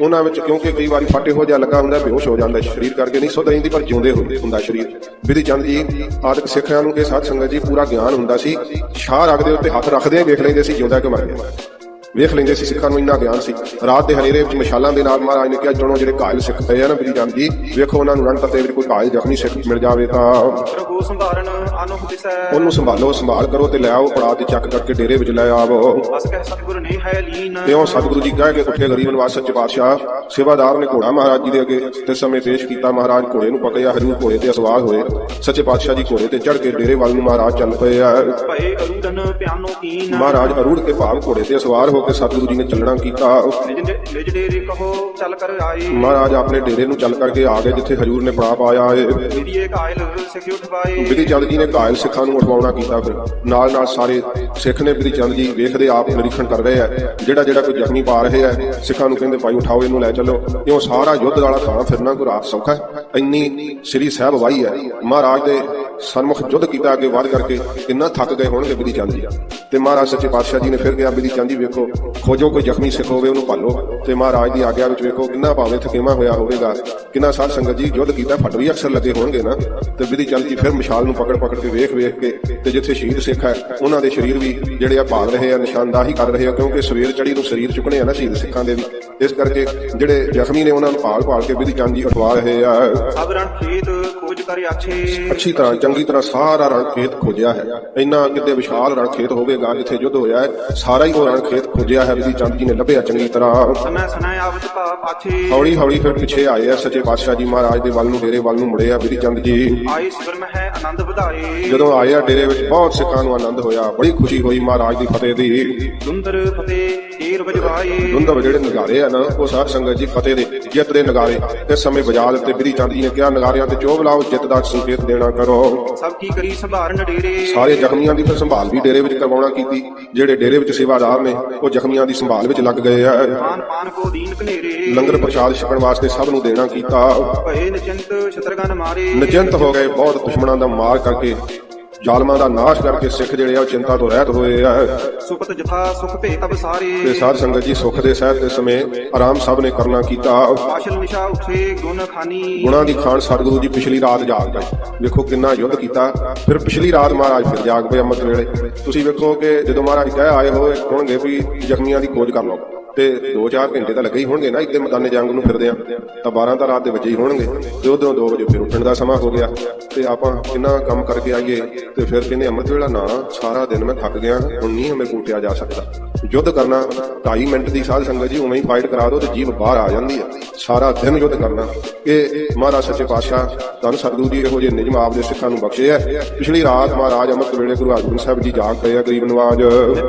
ਉਹਨਾਂ ਵਿੱਚ ਕਿਉਂਕਿ ਕਈ ਵਾਰੀ ਫਾਟੇ ਹੋ ਜਾ ਲੱਗਾ ਹੁੰਦਾ, ਬੇਹੋਸ਼ ਹੋ ਜਾਂਦਾ, ਸਰੀਰ ਕਰਕੇ ਨਹੀਂ ਸੁਧ ਰਹਿੰਦੀ ਪਰ ਜਿਉਂਦੇ ਹੁੰਦੇ ਹੁੰਦਾ ਸਰੀਰ। ਬਿਧੀ ਚੰਦ ਜੀ, ਆਦਿਕ ਸਿੱਖਿਆਂ ਨੂੰ ਕਿ ਸਾਧ ਸੰਗਤ ਜੀ ਪੂਰਾ ਗਿਆਨ ਹੁੰਦਾ ਸੀ। ਸ਼ਾਹ ਰੱਖਦੇ ਉੱਤੇ ਹੱਥ ਰੱਖਦੇ, ਵੇਖ ਲੈਂਦੇ ਸੀ ਜਿਉਂਦਾ ਕਿ ਮਰ ਗਿਆ। ਵੇਖ ਲੈਂਦੇ ਸੀ ਸਿੱਖਾਂ ਨੂੰ ਇੰਨਾ ਗਿਆਨ ਸੀ। ਰਾਤ ਦੇ ਹਨੇਰੇ ਵਿੱਚ ਮਸ਼ਾਲਾਂ ਦੇ ਨਾਲ ਮਹਾਰਾਜ ਨੇ ਕਿਹਾ ਚਲੋ ਜਿਹੜੇ ਘਾਇਲ ਸਿੱਖ ਪਏ ਆ ਨਾ ਬਿਧੀ ਚੰਦ ਜੀ ਵੇਖੋ ਉਹਨਾਂ ਨੂੰ ਰਣ ਵਿੱਚ ਕੋਈ ਘਾਇਲ ਜ਼ਖਮੀ ਸਿੱਖ ਮਿਲ ਜਾਵੇ ਤਾਂ ਪ੍ਰਭੂ ਸੰਭਾਰਨ ਅਨੁਖ ਦਿਸੈ। ਉਹਨੂੰ ਸੰਭਾਲੋ ਸੰਭਾਲ ਕਰੋ ਤੇ ਲੈ ਆਓ ਪੜਾ ਤੇ ਚੱਕ ਕਰਕੇ ਡੇਰੇ ਵਿੱਚ ਲੈ ਆਵੋ। ਅਸ ਕਹਿ ਸਤਿਗੁਰ ਨੇ ਹੈ ਲੀਨ। ਤੇ ਉਹ ਸਤਿਗੁਰੂ ਜੀ ਕਹਿ ਕੇ ਉੱਠੇ ਗਰੀਬ ਨਿਵਾਸ ਸੱਚੇ ਪਾਤਸ਼ਾਹ। ਸੇਵਾਦਾਰ ਨੇ ਘੋੜਾ ਮਹਾਰਾਜ ਜੀ ਦੇ ਅੱਗੇ ਤੇ ਸਮੇਂ ਪੇਸ਼ ਕੀਤਾ। ਮਹਾਰਾਜ ਘੋੜੇ ਨੂੰ ਪਕੜਿਆ ਹਜੂਰ ਘੋੜੇ ਤੇ ਸਵਾਰ ਹੋਏ। ਸੱਚੇ ਪਾਤਸ਼ਾਹ ਜੀ ਘੋੜੇ ਤੇ ਚੜ ਕੇ ਡੇਰੇ ਵੱਲ ਨੂੰ ਮਹਾਰਾਜ ਚੱਲ ਪਏ ਆ। ਭਏ ਅਰੂਦਨ ਪਿਆਨੋ ਕੀਨ। ਮਹਾਰਾਜ ਅਰੂੜ ਕੇ ਭਾਵ ਘੋੜੇ ਤੇ ਸਵਾਰ ਹੋ ਕੇ ਸਤਿਗੁਰੂ ਜੀ ਨੇ ਚੱਲਣਾ ਕੀਤਾ। ਨਿਜ ਡੇਰੇ ਕਹੋ ਚੱਲ ਕਰ ਆਏ ਮਹਾਰਾਜ ਆਪਣੇ ਡੇਰੇ ਨੂੰ ਚੱਲ ਕਰਕੇ ਆ ਗਏ ਜਿੱਥੇ ਹਜੂਰ ਨੇ ਪੜਾ ਪਾਇਆ ਏ ਵਿਦੀਏ ਘਾਇਲ ਸਿੱਖ ਉਠਵਾਏ ਬਿਧੀ ਚੰਦ ਜੀ ਨੇ ਘਾਇਲ ਸਿੱਖਾਂ ਨੂੰ ਉਠਵਾਉਣਾ ਕੀਤਾ ਫਿਰ। ਨਾਲ ਨਾਲ ਸਾਰੇ ਸਿੱਖ ਨੇ ਬਿਧੀ ਚੰਦ ਜੀ ਵੇਖਦੇ ਆਪ ਨਿਰੀਖਣ ਕਰ ਰਹੇ ਆ ਜਿਹੜਾ ਜਿਹੜਾ ਕੋਈ ਜ਼ਖਮੀ ਪਾ ਰਹੇ ਆ ਸਿੱਖਾਂ ਨੂੰ ਕਹਿੰਦੇ, ਭਾਈ ਉਠਾਓ ਇਹਨੂੰ, ਲੈ ਚੱਲੋ। ਇਉਂ ਸਾਰਾ ਯੁੱਧ ਵਾਲਾ ਥਾਂ ਫਿਰਨਾ ਕੋਈ ਰਾਤ ਸੌਖਾ ਹੈ। ਇੰਨੀ ਸ੍ਰੀ ਸਾਹਿਬ ਵਾਈ ਹੈ। ਮਹਾਰਾਜ ਦੇ ਸਨਮੁਖ ਯੁੱਧ ਕੀਤਾ ਅੱਗੇ ਵੱਧ ਕਰਕੇ ਕਿੰਨਾ ਥੱਕ ਗਏ ਹੋਣਗੇ ਬਿਧੀ ਚੰਦ। ਜੀ ਤੇ ਮਹਾਰਾਜ ਸੱਚੇ ਪਾਤਸ਼ਾਹ ਜੀ ਨੇ ਫਿਰ ਕਿਹਾ ਬਿਧੀ ਚੰਦ ਜੀ ਵੇਖੋ ਖੋਜੋ ਕੋਈ ਜ਼ਖਮੀ ਸਿੱਖ ਹੋਵੇ ਉਹਨੂੰ ਭਾਲੋ। ਤੇ ਮਹਾਰਾਜ ਦੀ ਆਗਿਆ ਵਿੱਚ ਵੇਖੋ ਕਿੰਨਾ ਭਾਵੇਂ ਥਕੇਵਾ ਹੋਇਆ ਹੋਵੇਗਾ ਕਿੰਨਾ ਸਾਧ ਸੰਗਤ ਜੀ ਯੁੱਧ ਕੀਤਾ ਫਟ ਵੀ ਅਕਸਰ ਲੱਗੇ ਹੋਣਗੇ ਨਾ। ਤੇ ਬਿਧੀ ਚੰਦ ਜੀ ਫਿਰ ਮਸ਼ਾਲ ਨੂੰ ਪਕੜ ਪਕੜ ਕੇ ਵੇਖ ਵੇਖ ਕੇ ਤੇ ਜਿੱਥੇ ਸ਼ਹੀਦ ਸਿੱਖ ਹੈ ਉਹਨਾਂ ਦੇ ਸਰੀਰ ਵੀ ਜਿਹੜੇ ਆ ਭਾਲ ਰਹੇ ਆ ਨਿਸ਼ਾਨਦਾਹੀ ਕਰ ਰਹੇ ਆ ਕਿਉਂਕਿ ਸਵੇਰ ਚੜੀ ਨੂੰ ਸਰੀਰ ਚੁੱਕਣੇ ਆ ਨਾ ਸ਼ਹੀਦ ਸਿੱਖਾਂ ਦੇ ਵੀ। ਇਸ ਕਰਕੇ ਜਿਹੜੇ ਜ਼ਖਮੀ ਨੇ ਉਹਨਾਂ ਨੂੰ ਭਾਲ ਭਾਲ ਕੇ ਬਿਧੀ ਚੰਦ ਜੀ ਉਠਵਾ ਰਹੇ ਆ। ਸਭ ਰਣ ਖੇਤ ਖੋਜ ਕਰ ਅੱਛੀ ਤਰ੍ਹਾਂ ਚੰਗੀ ਤਰ੍ਹਾਂ ਸਾਰਾ ਰਣ ਖੇਤ ਖੋਜਿਆ ਹੈ। ਇੰਨਾ ਕਿਤੇ ਵਿਸ਼ਾਲ ਰਣ ਖੇਤ ਹੋਵੇਗਾ ਜਿੱਥੇ ਯੁੱਧ ਹੋਇਆ ਹੈ ਸਾਰਾ ਹੀ ਉਹ ਰਣ ਖੇਤ ਖੋਜਿਆ ਹੈ ਬਿਧੀ ਚੰਦ ਜੀ ਨੇ ਲੱਭਿਆ ਚੰਗੀ ਤਰ੍ਹਾਂ। ਸਮੈ ਸਨੈ ਆਵਤ ਪਾ ਪਾਛੇ। ਹੌਲੀ ਹੌਲੀ ਫਿਰ ਪਿੱਛੇ ਆਏ ਆ ਸੱਚੇ ਪਾਤਸ਼ਾਹ ਜੀ ਮਹਾਰਾਜ ਦੇ ਵੱਲ ਨੂੰ ਡੇਰੇ ਵੱਲ ਨੂੰ ਮੁੜੇ ਆ ਬਿਧੀ ਚੰਦ ਜੀ। ਆਈ ਸਿਵਰ ਮਹਿ ਆਨੰਦ ਵਧਾਏ ਜਦੋਂ ਆਏ ਆ ਡੇਰੇ ਵਿੱਚ ਬਹੁਤ ਸਿੱਖਾਂ ਨੂੰ ਆਨੰਦ ਹੋਇਆ ਬੜੀ ਖੁਸ਼ੀ ਹੋਈ ਮਹਾਰਾਜ ਦੀ ਫਤਿਹ ਦੀ। ਦੁੰਦਰ ਫਤਿਹ ਢੇਰ ਵਜਵਾਏ ਦੁੰਦਵ ਜਿਹੜੇ ਨਗਾਰੇ ਆ ਨਾ ਉਹ ਸਾਧ ਸੰਗਤ ਜੀ ਫਤਿਹ ਦੇ ਜਿੱਤ ਦੇ ਨਗਾਰੇ। ਇਸ ਸਮੇਂ ਵਜਾ ਦਿੱਤੇ ਬਿਧੀ ਚੰਦ ਜੀ ਨੇ ਕਿਹਾ ਨਗਾਰਿਆਂ ਤੇ ਚੋਬ ਲਾਓ ਜਿੱਤ ਦਾ ਸੰਕੇਤ ਦੇਣਾ ਕਰੋ। ਸਭ ਕੀ ਕਰੀ ਸੰਭਾਰਨ ਡੇਰੇ ਸਾਰੇ ਜ਼ਖਮੀਆਂ ਦੀ ਫਿਰ ਸੰਭਾਲ ਵੀ ਡੇਰੇ ਵਿੱਚ ਕਰਵਾਉਣਾ ਕੀਤੀ। ਜਿਹੜੇ ਡੇਰੇ ਵਿੱਚ ਸੇਵਾਦਾਰ ਨੇ ਉਹ ਜ਼ਖਮੀਆਂ ਦੀ ਸੰਭਾਲ ਵਿੱਚ ਲੱਗ ਗਏ ਆ। ਖਾਨ ਪਾਨ ਕੋ ਦੀਨ ਕਨੇਰੇ ਲੰਗਰ ਪ੍ਰਸ਼ਾਦ ਛਕਣ ਵਾਸਤੇ ਸਭ ਨੂੰ ਦੇਣਾ ਕੀਤਾ। ਭਏ ਨਿਚੰਤ ਸ਼ਤਰਗਨ ਮਾਰੇ। ਨਚਿੰਤ ਹੋ ਗਏ ਬਹੁਤ ਦੁਸ਼ਮਣਾਂ ਦਾ ਮਾਰ ਕਰਕੇ ਜ਼ਾਲਮਾਂ ਦਾ ਨਾਸ਼ ਕਰਕੇ ਸਿੱਖ ਜਿਹੜੇ ਆ ਉਹ ਚਿੰਤਾ ਤੋਂ ਰਹਿਤ ਹੋਏ ਆ। ਸੁਪਤ ਜਥਾ ਸੁਖ ਭੇ ਤਬ ਸਾਰੇ। ਤੇ ਸਾਧ ਸੰਗਤ ਜੀ ਸੁਖ ਦੇ ਸਹਿਤ ਦੇ ਸਮੇਂ ਆਰਾਮ ਸਭ ਨੇ ਕਰਨਾ ਕੀਤਾ। ਆਸ਼ਲ ਨਿਸ਼ਾ ਉਠੇ ਗੁਣ ਖਾਨੀ। ਗੁਣਾਂ ਦੀ ਖਾਨ ਸਤਿਗੁਰੂ ਜੀ ਪਿਛਲੀ ਰਾਤ ਜਾਗ ਗਏ। ਵੇਖੋ ਕਿੰਨਾ ਯੁੱਧ ਕੀਤਾ। ਫਿਰ ਪਿਛਲੀ ਰਾਤ ਮਹਾਰਾਜ ਫਿਰ ਜਾਗ ਪਏ ਅੰਮ੍ਰਿਤ ਵੇਲੇ। ਤੁਸੀਂ ਵੇਖੋ ਕਿ ਜਦੋਂ ਮਹਾਰਾਜ ਕਹਿ ਆਏ ਹੋਏ ਹੋਣਗੇ ਵੀ ਜ਼ਖਮੀਆਂ ਦੀ ਖੋਜ ਕਰ ਲਓ। ਤੇ 2-4 ਘੰਟੇ ਤਾਂ ਲੱਗੇ ਹੀ ਹੋਣਗੇ ਨਾ ਇੱਥੇ ਮੈਦਾਨੇ ਜੰਗ ਨੂੰ ਫਿਰਦੇ ਆ ਤਾਂ 12 ਤਾਂ ਰਾਤ ਦੇ ਵਜੇ ਹੀ ਹੋਣਗੇ। ਤੇ ਉਧਰੋਂ 2 ਵਜੇ ਫਿਰ ਉੱਠਣ ਦਾ ਸਮਾਂ ਹੋ ਗਿਆ। ਤੇ ਆਪਾਂ ਕਿੰਨਾ ਕੰਮ ਕਰਕੇ ਆਈਏ ਤੇ ਫਿਰ ਕਹਿੰਦੇ ਅੰਮ੍ਰਿਤ ਵੇਲਾ ਨਾ ਸਾਰਾ ਦਿਨ ਮੈਂ ਥੱਕ ਗਿਆ ਹੁਣ ਨਹੀਂ ਹਮੇ ਕੂਟਿਆ ਜਾ ਸਕਦਾ। ਯੁੱਧ ਕਰਨਾ 2.5 ਮਿੰਟ ਦੀ ਸਾਧ ਸੰਗਤ ਜੀ ਉਵੇਂ ਹੀ ਫਾਈਟ ਕਰਾ ਦਿਓ ਤੇ ਜੀਵ ਬਾਹਰ ਆ ਜਾਂਦੀ ਹੈ ਸਾਰਾ ਦਿਨ ਯੁੱਧ ਕਰਨਾ। ਇਹ ਮਹਾਰਾਜ ਸੱਚੇ ਪਾਤਸ਼ਾਹ ਤੁਹਾਨੂੰ ਸਤਿਗੁਰੂ ਜੀ ਇਹੋ ਜਿਹੇ ਨਿਯਮ ਆਪ ਦੇ ਸਿੱਖਾਂ ਨੂੰ ਬਖਸ਼ੇ ਹੈ ਪਿਛਲੀ ਰਾਤ ਮਹਾਰਾਜ ਅੰਮ੍ਰਿਤ ਵੇਲੇ ਗੁਰੂ ਹਰਗੋਬਿੰਦ ਸਾਹਿਬ ਜੀ ਜਾਗ ਪਏ ਆ ਗਰੀਬ ਨਵਾਜ।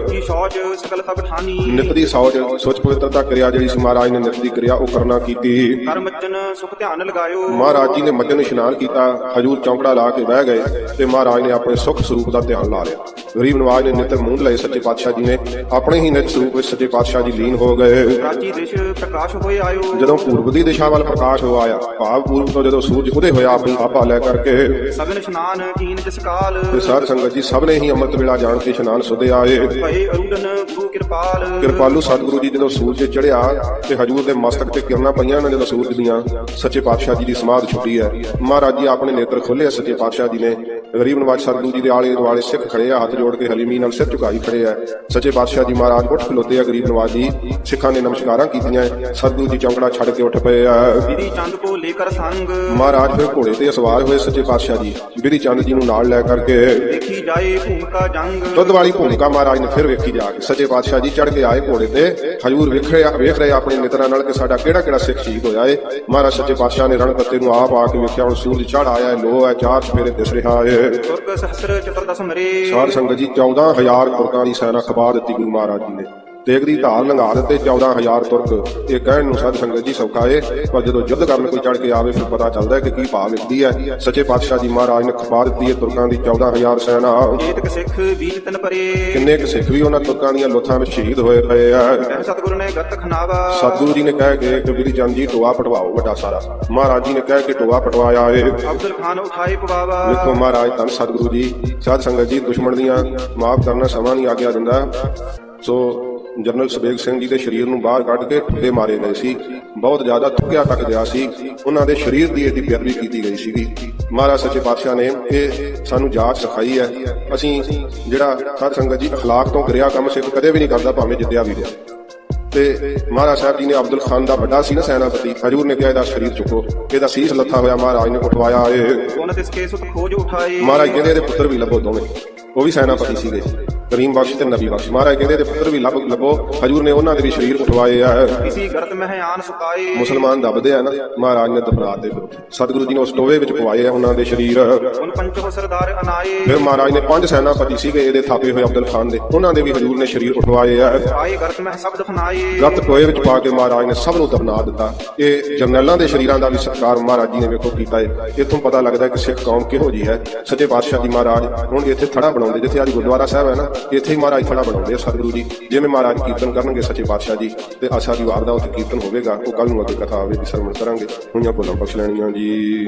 ਕੀ ਸੋਚ ਸਕਲ ਤਬ ਠਾਨੀ। ਨਿਤ ਦੀ ਸੌਚ ਸੋਚ ਪਵਿੱਤਰਤਾ ਕਿਰਿਆ ਜਿਹੜੀ ਸੀ ਮਹਾਰਾਜ ਨੇ ਦੀ ਕਿਰਿਆ ਉਹ ਕਰਨਾ ਕੀਤੀ। ਕਰਮਚਨ ਸੁਖ ਧਿਆਨ ਲਗਾਇਓ। ਮਹਾਰਾਜ ਜੀ ਨੇ ਮੱਜਨ ਇਸ਼ਨਾਨ ਕੀਤਾ ਹਜੂਰ ਚੌਂਕੜਾ ਲਾ ਕੇ ਬਹਿ ਗਏ ਤੇ ਮਹਾਰਾਜ ਨੇ ਆਪਣੇ ਸੁਖ ਸਰੂਪ ਦਾ ਧਿਆਨ ਲਾ ਲਿਆ। ਗਰੀਬ ਨਵਾਜ ਨੇ ਨਿਤ ਮੂੰਹ ਲਏ ਸੱਚੇ ਪਾਤਸ਼ਾਹ ਜੀ ਨੇ ਆਪਣੇ ਹੀ ਨਿਤ ਸਰੂਪ ਵਿੱਚ ਸੱਚੇ ਪਾਤਸ਼ਾਹ ਜੀ ਲੀਨ ਹੋ ਗਏ। ਪ੍ਰਾਚੀ ਦੇਸ਼ ਪ੍ਰਕਾਸ਼ ਹੋਏ ਆਇਓ। ਜਦੋਂ ਪੂਰਬ ਦੀ ਦਿਸ਼ਾ ਵੱਲ ਪ੍ਰਕਾਸ਼ ਹੋ ਆਇਆ ਭਾਵ ਪੂਰਬ ਤੋਂ ਜਦੋਂ ਸੂਰਜ ਉਦੇ ਹੋਇਆ ਆਪਣੀ ਆਪਾ ਲੈ ਕਰਕੇ ਸਗਨ ਇਸ਼ਨਾਨ ਕੀਨ ਜਿਸ ਕਾਲ। ਤੇ ਸਾਧ ਸੰਗਤ ਜੀ ਸਭ ਨੇ ਹੀ ਅੰਮ੍ਰਿਤ ਵੇਲਾ ਜਾਣ ਕੇ ਇਸ਼ਨਾਨ ਸੁਦੇ ਆਏ ਭਏ ਅਰੂਦਨ ਗੁਰੂ ਕਿਰਪਾਲ। ਕਿਰਪਾਲੂ ਸਤਿਗੁਰੂ ਜੀ ਜਦੋਂ ਸੂਰਜ ਚੜਿਆ ਤੇ ਹਜੂਰ ਦੇ ਮਸਤਕ ਤੇ ਕਿਰਨਾਂ ਪਈਆਂ ਨੇ ਜਦੋਂ ਸੂਰਜ ਦੀਆਂ ਸੱਚੇ ਪਾਤਸ਼ਾਹ ਜੀ ਦੀ ਸਮਾਧ ਛੁੱਟੀ ਹੈ। ਮਹਾਰਾਜ ਜੀ ਆਪਣੇ ਨੇਤਰ ਖੋਲੇ ਸੱਚੇ ਪਾਤਸ਼ਾਹ ਜੀ ਨੇ। ਗਰੀਬ ਨਵਾਜ ਸਤਿਗੁਰੂ ਜੀ ਦੇ ਆਲੇ ਦੁਆਲੇ ਸਿੱਖ ਖੜੇ ਆ ਹੱਥ ਜੋੜ ਕੇ ਹਲੀਮੀ ਨਾਲ ਸਿਰ ਝੁਕਾਈ ਖੜੇ ਆ। ਸੱਚੇ ਪਾਤਸ਼ਾਹ ਜੀ ਮਹਾਰਾਜ ਉੱਠ ਖਲੋਤੇ ਆ ਗਰੀਬ ਨਵਾਜ ਜੀ। ਸਿੱਖਾਂ ਨੇ ਨਮਸਕਾਰਾਂ ਕੀਤੀਆਂ ਸਤਿਗੁਰੂ ਜੀ ਚੌਂਕੜਾ ਛੱਡ ਕੇ ਉੱਠ ਪਏ ਆ। ਵਿਧੀ ਚੰਦ ਕੋ ਲੇਕਰ ਸੰਗ। ਮਹਾਰਾਜ ਫਿਰ ਘੋੜੇ ਤੇ ਸਵਾਰ ਹੋਏ ਸੱਚੇ ਪਾਤਸ਼ਾਹ ਜੀ। ਬਿਧੀ ਚੰਦ ਜੀ ਨੂੰ ਨਾਲ ਲੈ ਕਰਕੇ ਦੇਖੀ ਜਾਏ ਭੂਮਿਕਾ ਜੰਗ। ਦੁੱਧ ਵਾਲੀ ਭੂਮਿਕਾ ਮਹਾਰਾਜ ਨੇ ਫਿਰ ਵੇਖੀ ਜਾ ਕੇ। ਸੱਚੇ ਪਾਤਸ਼ਾਹ ਜੀ ਚੜ ਕੇ ਆਏ ਘੋੜੇ ਤੇ। ਹਜੂਰ ਵੇਖ ਰਿਹਾ ਵੇਖ ਰਹੇ ਆਪਣੇ ਮਿੱਤਰਾਂ ਨਾਲ ਕਿ ਸਾਡਾ ਕਿਹੜਾ ਕਿਹੜਾ ਸਿੱਖ ਸ਼ਹੀਦ ਹੋਇਆ ਏ। ਮਹਾਰਾਜ ਸੱਚੇ ਪਾਤਸ਼ਾਹ ਨੇ ਰਣ ਕੱਤੇ ਨੂੰ ਆਪ ਆ ਕੇ ਵੇਖਿਆ ਹੁਣ ਸੂਰਜ ਚੜ ਆਇਆ ਲੋ ਹੈ ਚਾਰ ਸਵੇਰੇ ਦਿਸ ਰਿਹਾ ਏ। ਤੁਰਕ ਸਹਸਰ ਚਤੁਰਦਸ ਮਰੇ ਸਾਧ ਸੰਗਤ ਜੀ 14000 ਤੁਰਕਾਂ ਦੀ ਸੈਨਾ ਖਪਾ ਦਿੱਤੀ ਗੁਰੂ ਮਹਾਰਾਜ ਜੀ ਨੇ। ਤੇਗ ਦੀ ਧਾਰ ਲੰਘਾ ਦਿੱਤੇ 14000 ਤੁਰਕ। ਇਹ ਕਹਿਣ ਨੂੰ ਸਾਧ ਸੰਗਤ ਜੀ ਸੌਖਾ ਏ ਪਰ ਜਦੋਂ ਯੁੱਧ ਕਰਨ ਕੋਈ ਚੜ ਕੇ ਆਵੇ ਫਿਰ ਪਤਾ ਚੱਲਦਾ ਕਿ ਕੀ ਭਾਵ ਵਿਕਦੀ ਹੈ। ਸੱਚੇ ਪਾਤਸ਼ਾਹ ਜੀ ਮਹਾਰਾਜ ਨੇ ਖਪਾ ਦਿੱਤੀ ਹੈ ਤੁਰਕਾਂ ਦੀ 14000 ਸੈਨਾ। ਜੇਤਕ ਸਿੱਖ ਬੀਜ ਤਨ ਪਰੇ। ਕਿੰਨੇ ਕੁ ਸਿੱਖ ਵੀ ਉਹਨਾਂ ਤੁਰਕਾਂ ਦੀਆਂ ਲੋਥਾਂ ਵਿੱਚ ਸ਼ਹੀਦ ਹੋਏ ਪਏ ਆ। ਸਤਿਗੁਰੂ ਨੇ ਗੱਤ ਖਨਾਵਾ। ਸਤਿਗੁਰੂ ਜੀ ਨੇ ਕਹਿ ਕੇ ਕਿ ਬਿਧੀ ਚੰਦ ਜੀ ਟੋਆ ਪਟਵਾਓ ਵੱਡਾ ਸਾਰਾ। ਮਹਾਰਾਜ ਜੀ ਨੇ ਕਹਿ ਕੇ ਟੋਆ ਪਟਵਾਇਆ ਏ। ਅਬਦੁਲ ਖਾਨ ਉਠਾਏ ਪਵਾਵਾ। ਵੇਖੋ ਮਹਾਰਾਜ ਧੰਨ ਸਤਿਗੁਰੂ ਜੀ। ਸਾਧ ਸੰਗਤ ਜੀ ਦੁਸ਼ਮਣ ਦੀਆਂ ਮਾਫ ਕਰਨਾ ਸਮਾਂ ਨਹੀਂ ਆਗਿਆ ਦਿੰਦਾ। ਸੋ ਜਨਰਲ ਸਬੇਗ ਸਿੰਘ ਜੀ ਦੇ ਸਰੀਰ ਨੂੰ ਬਾਹਰ ਕੱਢ ਕੇ ਠੁੱਡੇ ਮਾਰੇ ਗਏ ਸੀ ਬਹੁਤ ਜ਼ਿਆਦਾ ਥੁੱਕਿਆ ਤੱਕ ਗਿਆ ਸੀ ਉਹਨਾਂ ਦੇ ਸਰੀਰ ਦੀ ਇਹਦੀ ਬੇਅਦਬੀ ਕੀਤੀ ਗਈ ਸੀਗੀ ਮਹਾਰਾਜ ਸੱਚੇ ਪਾਤਸ਼ਾਹ ਨੇ ਇਹ ਸਾਨੂੰ ਜਾਚ ਸਿਖਾਈ ਹੈ ਅਸੀਂ ਜਿਹੜਾ ਸਾਧ ਸੰਗਤ ਜੀ اخلاق ਤੋਂ ਕਰਿਆ ਕੰਮ ਸਿੱਖ ਕਦੇ ਵੀ ਨਹੀਂ ਕਰਦਾ ਭਾਵੇਂ ਜਿੱਦਿਆ ਵੀ ਗਿਆ ਤੇ ਮਹਾਰਾਜ ਸਾਹਿਬ ਜੀ ਨੇ ਅਬਦੁਲ ਖਾਨ ਦਾ ਵੱਡਾ ਸੀ ਨਾ ਸੈਨਾਪਤੀ ਹਜੂਰ ਨੇ ਕਿਹਾ ਇਹਦਾ ਸਰੀਰ ਚੁੱਕੋ ਇਹਦਾ ਸੀਸ ਲੱਥਾ ਹੋਇਆ ਮਹਾਰਾਜ ਨੇ ਉਠਵਾਇਆ ਇਹ ਕੋਨ ਤਿਸ ਕੇ ਸੁਤ ਖੋਜ ਉਠਾਏ ਮਹਾਰਾਜ ਕਹਿੰਦੇ ਇਹਦੇ ਪੁੱਤਰ ਵੀ ਲੱਭੋ ਦੋਵੇਂ ਉਹ ਵੀ ਸੈਨਾਪਤੀ ਸੀਗੇ ਕਰੀਮ ਬਖਸ਼ ਤੇ ਨਬੀ ਬਖਸ਼ ਮਹਾਰਾਜ ਕਹਿੰਦੇ ਇਹਦੇ ਪੁੱਤਰ ਵੀ ਲੱਭ ਲੱਭੋ। ਹਜੂਰ ਨੇ ਉਹਨਾਂ ਦੇ ਵੀ ਸਰੀਰ ਉਠਵਾਏ ਆ। ਕਿਸੀ ਗਰਤ ਮਹਿ ਆਨ ਸੁਕਾਏ। ਮੁਸਲਮਾਨ ਦੱਬਦੇ ਆ ਨਾ ਮਹਾਰਾਜ ਨੇ ਦਫਨਾ ਦੇ ਸਤਿਗੁਰੂ ਜੀ ਨੇ ਉਸ ਟੋਵੇ ਵਿੱਚ ਪਵਾਏ ਆ ਉਹਨਾਂ ਦੇ ਸਰੀਰ। ਉਨ ਪੰਚੋ ਸਰਦਾਰ ਅਨਾਏ। ਫਿਰ ਮਹਾਰਾਜ ਨੇ ਪੰਜ ਸੈਨਾਪਤੀ ਸੀਗੇ ਇਹਦੇ ਥਾਪੇ ਹੋਏ ਅਬਦੁਲ ਖਾਨ ਦੇ। ਉਹਨਾਂ ਦੇ ਵੀ ਹਜੂਰ ਨੇ ਸਰੀਰ ਉਠਵਾਏ ਆ। ਆਏ ਗਰਤ ਮਹਿ ਸਬਦ ਫਨਾਏ ਰੱਤ ਟੋਏ ਵਿੱਚ ਪਾ ਕੇ ਮਹਾਰਾਜ ਨੇ ਸਭ ਨੂੰ ਦਫਨਾ ਦਿੱਤਾ। ਇਹ ਜਰਨੈਲਾਂ ਦੇ ਸ਼ਰੀਰਾਂ ਦਾ ਵੀ ਸਤਿਕਾਰ ਮਹਾਰਾਜ ਜੀ ਨੇ ਵੇਖੋ ਕੀਤਾ ਹੈ ਇੱਥੋਂ ਪਤਾ ਲੱਗਦਾ ਕਿ ਸਿੱਖ ਕੌਮ ਕਿਹੋ ਜੀ ਹੈ। ਸੱਚੇ ਪਾਤਸ਼ਾਹ ਜੀ ਮਹਾਰਾਜ ਹੁਣ ਇੱਥੇ ਥੜਾ ਬਣਾਉਂਦੇ ਜਿੱਥੇ ਅੱਜ ਗੁਰਦੁਆਰਾ ਸਾਹਿਬ ਹੈ ਨਾ ਇੱਥੇ ਹੀ ਮਹਾਰਾਜ ਥੜਾ ਬਣਾਉਂਦੇ ਆ ਸਤਿਗੁਰੂ ਜੀ। ਜਿਵੇਂ ਮਹਾਰਾਜ ਕੀਰਤਨ ਕਰਨਗੇ ਸੱਚੇ ਪਾਤਸ਼ਾਹ ਜੀ ਤੇ ਆਸਾ ਦੀ ਵਾਰ ਦਾ ਉੱਥੇ ਕੀਰਤਨ ਹੋਵੇਗਾ ਉਹ ਕੱਲ ਨੂੰ ਅੱਗੇ ਕਥਾ ਆਵੇਗੀ ਸਰਵਣ ਕਰਾਂਗੇ। ਹੁਣੀਆਂ ਭੁੱਲਾਂ ਬਖਸ਼ ਲੈਣੀਆਂ ਜੀ।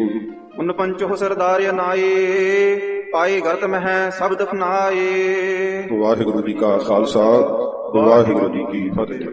ਉਨ ਪੰਚੋ ਸਰਦਾਰ ਅਨਾਏ ਆਏ ਗਰਤ ਮਹਿ ਸਬਦ ਫਨਾਏ ਵਾਹਿਗੁਰੂ ਜੀ ਕਾ ਖਾਲਸਾ ਵਾਹਿਗੁਰੂ ਜੀ ਕੀ ਫਤਿਹ।